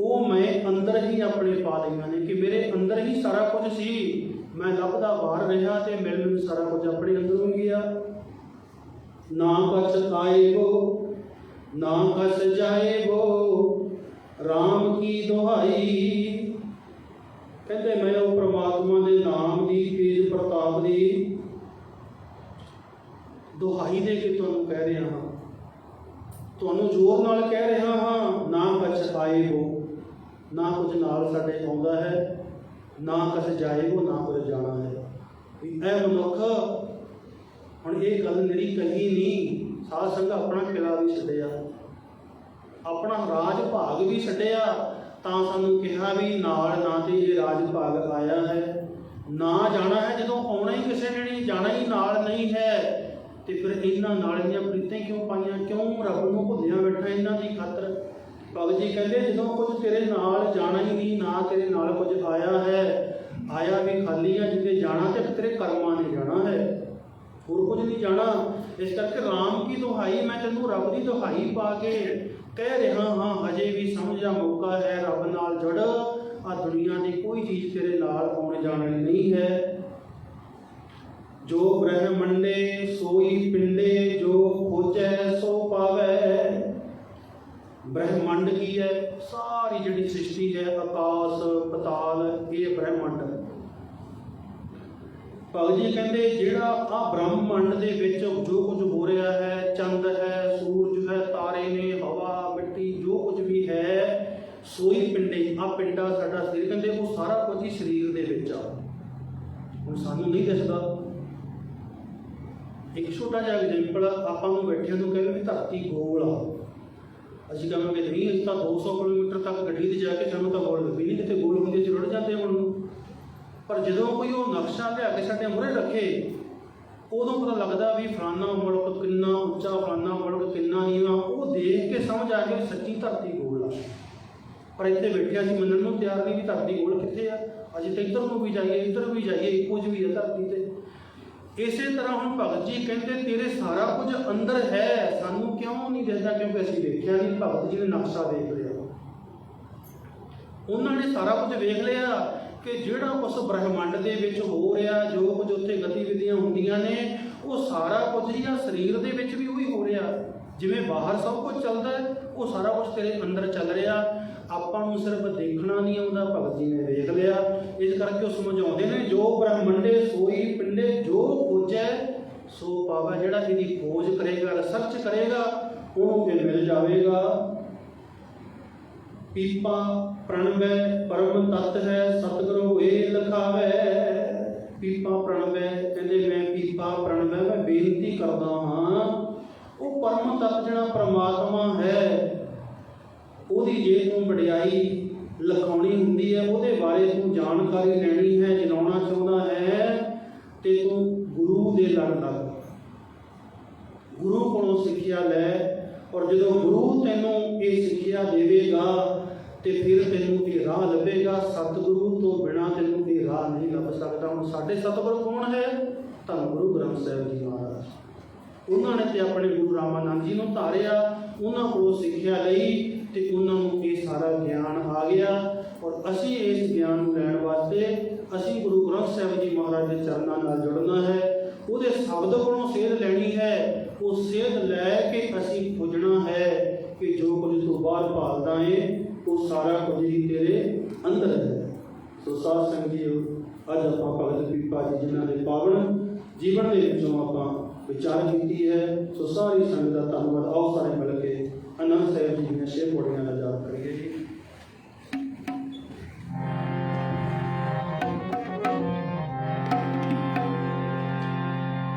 ਉਹ ਮੈਂ ਅੰਦਰ ਹੀ ਆਪਣੇ ਪਾ ਲਈਆਂ ਨੇ ਕਿ ਮੇਰੇ ਅੰਦਰ ਹੀ ਸਾਰਾ ਕੁਝ ਸੀ। ਮੈਂ ਲੱਭਦਾ ਬਾਹਰ ਰਿਹਾ ਤੇ ਮਿਲ ਮੈਨੂੰ ਸਾਰਾ ਕੁਝ ਆਪਣੇ ਅੰਦਰੋਂ ਗਿਆ। ਨਾ ਕਛ ਆਏਗੋ ਨਾ ਕਛ ਜਾਏਗੋ RAM ਕੀ ਦੁਹਾਈ? ਕਹਿੰਦੇ, ਮੈਂ ਦੁਹਾਈ ਦੇ ਕੇ ਤੁਹਾਨੂੰ ਕਹਿ ਰਿਹਾ ਹਾਂ, ਤੁਹਾਨੂੰ ਜ਼ੋਰ ਨਾਲ ਕਹਿ ਰਿਹਾ ਹਾਂ, ਨਾ ਕਛ ਹੋ, ਨਾ ਕੁਝ ਨਾਲ ਸਾਡੇ ਆਉਂਦਾ ਹੈ, ਨਾ ਕਛ ਜਾਏਗੋ ਨਾ ਕੁਝ ਜਾਣਾ ਹੈ। ਵੀ ਇਹ ਮਨੁੱਖ, ਹੁਣ ਇਹ ਗੱਲ ਮੇਰੀ ਕਹੀ ਨਹੀਂ, ਸਾਧ ਸੰਗ ਆਪਣਾ ਕਿਲਾ ਵੀ ਛੱਡਿਆ, ਆਪਣਾ ਰਾਜ ਭਾਗ ਵੀ ਛੱਡਿਆ, ਤਾਂ ਸਾਨੂੰ ਕਿਹਾ ਵੀ ਨਾਲ ਨਾ ਤੇ ਇਹ ਰਾਜ ਭਾਗ ਆਇਆ ਹੈ। ਨਾ ਜਾਣਾ ਹੈ ਜਦੋਂ ਆਉਣਾ ਹੀ ਕਿਸੇ ਨੇ ਨਹੀਂ, ਜਾਣਾ ਹੀ ਨਾਲ ਨਹੀਂ ਹੈ। ਤੇ ਫਿਰ ਇਹਨਾਂ ਨਾਲ ਦੀਆਂ ਪ੍ਰੀਤਾਂ ਕਿਉਂ ਪਾਈਆਂ? ਕਿਉਂ ਰੱਬ ਨੂੰ ਭੁੱਲਿਆ ਬੈਠਾ ਇਹਨਾਂ ਦੀ ਖਾਤਰ? ਭਗਤ ਜੀ ਕਹਿੰਦੇ, ਜਦੋਂ ਕੁਝ ਤੇਰੇ ਨਾਲ ਜਾਣਾ ਹੀ ਨਹੀਂ, ਨਾ ਤੇਰੇ ਨਾਲ ਕੁਝ ਆਇਆ ਹੈ। ਆਇਆ ਵੀ ਖਾਲੀ ਆ ਜਿੱਤੇ ਜਾਣਾ ਤੇ ਤੇਰੇ ਕਰਮਾਂ ਨੇ ਜਾਣਾ ਹੈ। ਹੋਰ ਕੁਝ ਨਹੀਂ ਜਾਣਾ। ਇਸ ਕਰਕੇ RAM ਕੀ ਦੁਹਾਈ? ਮੈਂ ਤੈਨੂੰ ਰੱਬ ਦੀ ਦੁਹਾਈ ਪਾ ਕੇ ਕਹਿ ਰਿਹਾ ਹਾਂ, ਹਜੇ ਵੀ ਸਮਝਾ ਮੌਕਾ ਹੈ। ਰੱਬ ਨਾਲ ਜੁੜ ਆ ਦੁਨੀਆ ਦੀ ਕੋਈ ਚੀਜ਼ ਤੇਰੇ ਨਾਲ ਆਉਣ ਜਾਣ ਵਾਲੀ ਨਹੀਂ ਹੈ। ਜੋ ਬ੍ਰਹਮੰਡੇ ਸੋਈ ਪਿੰਡੇ, ਜੋ ਖੋਜੈ ਸੋ ਪਾਵੈ। ਬ੍ਰਹਿਮੰਡ ਕੀ ਹੈ? ਸਾਰੀ ਜਿਹੜੀ ਸ੍ਰਿਸ਼ਟੀ ਹੈ, ਆਕਾਸ਼, ਪਤਾਲ, ਇਹ ਬ੍ਰਹਿਮੰਡ ਹੈ। ਭਗਤ ਜੀ ਕਹਿੰਦੇ, ਜਿਹੜਾ ਆ ਬ੍ਰਹਮੰਡ ਦੇ ਵਿੱਚ ਜੋ ਕੁਝ ਹੋ ਰਿਹਾ ਹੈ, ਚੰਦ ਹੈ, ਸੂਰਜ ਹੈ, ਤਾਰੇ ਨੇ, ਹਵਾ, ਮਿੱਟੀ, ਜੋ ਕੁਝ ਵੀ ਹੈ, ਸੋਈ ਪਿੰਡੇ, ਆ ਪਿੰਡਾ ਸਾਡਾ ਸਰੀਰ ਕਹਿੰਦੇ, ਉਹ ਸਾਰਾ ਕੁਝ ਹੀ ਸਰੀਰ ਦੇ ਵਿੱਚ ਆ। ਹੁਣ ਸਾਨੂੰ ਨਹੀਂ ਦਿਸਦਾ। ਇੱਕ ਛੋਟਾ ਜਿਹਾ ਐਗਜ਼ਾਮਪਲ ਆਪਾਂ ਨੂੰ ਬੈਠਿਆਂ ਨੂੰ ਕਹਿੰਦੇ ਵੀ ਧਰਤੀ ਗੋਲ ਆ। ਅਸੀਂ ਕਹਾਂਗੇ, ਨਹੀਂ, ਅਸੀਂ ਤਾਂ 200 ਕਿਲੋਮੀਟਰ ਤੱਕ ਗੱਡੀ ਤੇ ਜਾ ਕੇ ਸਾਨੂੰ ਤਾਂ ਗੋਲ ਲੱਭੀ ਨਹੀਂ ਜਿੱਥੇ ਗੋਲ ਹੁੰਦੇ ਸੀ ਰੁੜ ਜਾਂਦੇ ਹੁਣ ਪਰ ਜਦੋਂ ਕੋਈ ਉਹ ਨਕਸ਼ਾ ਲਿਆ ਕੇ ਸਾਡੇ ਮੂਹਰੇ ਰੱਖੇ, ਉਦੋਂ ਪਤਾ ਲੱਗਦਾ ਵੀ ਫਲਾਨਾ ਮੁਲਕ ਕਿੰਨਾ ਉੱਚਾ, ਫਲਾਨਾ ਮੁਲਕ ਕਿੰਨਾ ਨੀਵਾਂ, ਉਹ ਦੇਖ ਕੇ ਸਮਝ ਆ ਗਿਆ ਵੀ ਸੱਚੀ ਧਰਤੀ ਗੋਲ ਆ। ਪਰ ਇੱਥੇ ਬੈਠਿਆ ਸੀ ਮੰਨਣ ਨੂੰ ਤਿਆਰ ਨਹੀਂ ਵੀ ਧਰਤੀ ਗੋਲ ਕਿੱਥੇ ਆ। ਅਜੇ ਤਾਂ ਇੱਧਰ ਨੂੰ ਵੀ ਜਾਈਏ, ਇੱਧਰ ਵੀ ਜਾਈਏ ਇੱਕੋ ਜਿਹੀ ਹੈ ਧਰਤੀ ਤੇ। ਇਸੇ ਤਰ੍ਹਾਂ ਹੁਣ ਭਗਤ ਜੀ ਕਹਿੰਦੇ, ਤੇਰੇ ਸਾਰਾ ਕੁਝ ਅੰਦਰ ਹੈ, ਸਾਨੂੰ ਕਿਉਂ ਨਹੀਂ ਦਿਸਦਾ ਕਿਉਂਕਿ ਅਸੀਂ ਵੇਖਿਆ ਨਹੀਂ, ਭਗਤ ਜੀ ਨੇ ਨਕਸ਼ਾ ਦੇਖ ਲਿਆ। ਉਹਨਾਂ ਨੇ ਸਾਰਾ ਕੁਝ ਵੇਖ ਲਿਆ ਕਿ ਜਿਹੜਾ ਕੁਝ ਬ੍ਰਹਿਮੰਡ ਦੇ ਵਿੱਚ ਹੋ ਰਿਹਾ, ਜੋ ਕੁਝ ਉੱਥੇ ਗਤੀਵਿਧੀਆਂ ਹੁੰਦੀਆਂ ਨੇ, ਉਹ ਸਾਰਾ ਕੁਝ ਹੀ ਆ, ਸਰੀਰ ਦੇ ਵਿੱਚ ਵੀ ਉਹੀ ਹੋ ਰਿਹਾ। ਜਿਵੇਂ ਬਾਹਰ ਸਭ ਕੁਝ ਚੱਲਦਾ ਹੈ, ਉਹ ਸਾਰਾ ਕੁਝ ਤੇਰੇ ਅੰਦਰ ਚੱਲ ਰਿਹਾ। ਆਪਾਂ ਨੂੰ ਸਿਰਫ ਦੇਖਣਾ ਨਹੀਂ ਆਉਂਦਾ, ਭਗਤ ਜੀ ਨੇ ਵੇਖ ਲਿਆ। ਇਸ ਕਰਕੇ ਉਹ ਸਮਝਾਉਂਦੇ ਨੇ, ਜੋ ਬ੍ਰਹਮੰਡੇ ਸੋਈ ਪਿੰਡੇ ਜੋ ਖੋਜੈ, ਸੋ ਪਾਵਾ ਜਿਹੜਾ ਇਹਦੀ ਖੋਜ ਕਰੇਗਾ ਰਿਸਰਚ ਕਰੇਗਾ, ਉਹਨੂੰ ਇਹ ਮਿਲ ਜਾਵੇਗਾ। ਪੀਪਾ ਪ੍ਰਣਵੈ ਪਰਮ ਤਤ ਹੈ, ਸਤਿਗੁਰੂ ਇਹ ਲਖਾਵੇ। ਪੀਪਾ ਪ੍ਰਣਵੈ ਕਹਿੰਦੇ, ਮੈਂ ਪੀਪਾ ਪ੍ਰਣਵੈ, ਮੈਂ ਬੇਨਤੀ ਕਰਦਾ ਹਾਂ, ਉਹ ਪਰਮ ਤਤ ਜਿਹੜਾ ਪ੍ਰਮਾਤਮਾ ਹੈ ਉਹਦੀ ਜੇ ਤੂੰ ਵਡਿਆਈ ਲਖਾਉਣੀ ਹੁੰਦੀ ਹੈ, ਉਹਦੇ ਬਾਰੇ ਤੂੰ ਜਾਣਕਾਰੀ ਲੈਣੀ ਹੈ ਜਨਾਉਣਾ ਚਾਹੁੰਦਾ ਹੈ, ਤੇ ਤੂੰ ਗੁਰੂ ਦੇ ਲੜ ਲੱਗ। ਗੁਰੂ ਕੋਲੋਂ ਸਿੱਖਿਆ ਲੈ ਔਰ ਜਦੋਂ ਗੁਰੂ ਤੈਨੂੰ ਇਹ ਸਿੱਖਿਆ ਦੇਵੇਗਾ, ਤੇ ਫਿਰ ਤੈਨੂੰ ਇਹ ਰਾਹ ਲੱਭੇਗਾ। ਸਤਿਗੁਰੂ ਤੋਂ ਬਿਨਾ ਤੈਨੂੰ ਇਹ ਰਾਹ ਨਹੀਂ ਲੱਭ ਸਕਦਾ। ਹੁਣ ਸਾਡੇ ਸਤਿਗੁਰੂ ਕੌਣ ਹੈ? ਧੰਨ ਗੁਰੂ ਗ੍ਰੰਥ ਸਾਹਿਬ ਜੀ ਮਹਾਰਾਜ। ਉਹਨਾਂ ਨੇ ਤੇ ਆਪਣੇ ਗੁਰੂ ਰਾਮਾਨੰਦ ਜੀ ਨੂੰ ਧਾਰਿਆ। ਉਹਨਾਂ ਕੋਲੋਂ ਸਿੱਖਿਆ ਲਈ ਤੇ ਉਹਨਾਂ ਨੂੰ ਇਹ ਸਾਰਾ ਗਿਆਨ ਆ ਗਿਆ ਔਰ ਅਸੀਂ ਇਸ ਗਿਆਨ ਨੂੰ ਲੈਣ ਵਾਸਤੇ ਅਸੀਂ ਗੁਰੂ ਗ੍ਰੰਥ ਸਾਹਿਬ ਜੀ ਮਹਾਰਾਜ ਦੇ ਚਰਨਾਂ ਨਾਲ ਜੁੜਨਾ ਹੈ, ਉਹਦੇ ਸ਼ਬਦ ਕੋਲੋਂ ਸੇਧ ਲੈਣੀ ਹੈ, ਉਹ ਸੇਧ ਲੈ ਕੇ ਅਸੀਂ ਪੁੱਜਣਾ ਹੈ ਕਿ ਜੋ ਕੁਝ ਤੋਂ ਬਾਹਰ ਭਾਲਦਾ ਏ, ਉਹ ਸਾਰਾ ਕੁਝ ਹੀ ਤੇਰੇ ਅੰਦਰ ਹੈ। ਸੋ ਸਾਧ ਸੰਗਤ ਅੱਜ ਆਪਾਂ ਭਗਤ ਪੀਪਾ ਜੀ ਜਿਨ੍ਹਾਂ ਦੇ ਪਾਵਨ ਜੀਵਨ ਦੇ ਵਿੱਚੋਂ ਆਪਾਂ ਵਿਚਾਰ ਕੀਤੀ ਹੈ, ਸੋ ਸਾਰੀ ਸੰਗਤ ਦਾ ਧੰਨਵਾਦ। ਆਓ ਸਾਰੇ ਮਿਲ ਕੇ ਅਨੰਦ ਸਾਹਿਬ ਜੀ ਦੀਆਂ ਛੇ ਪੌੜੀਆਂ ਦਾ ਜਾਪ ਕਰੀਏ ਜੀ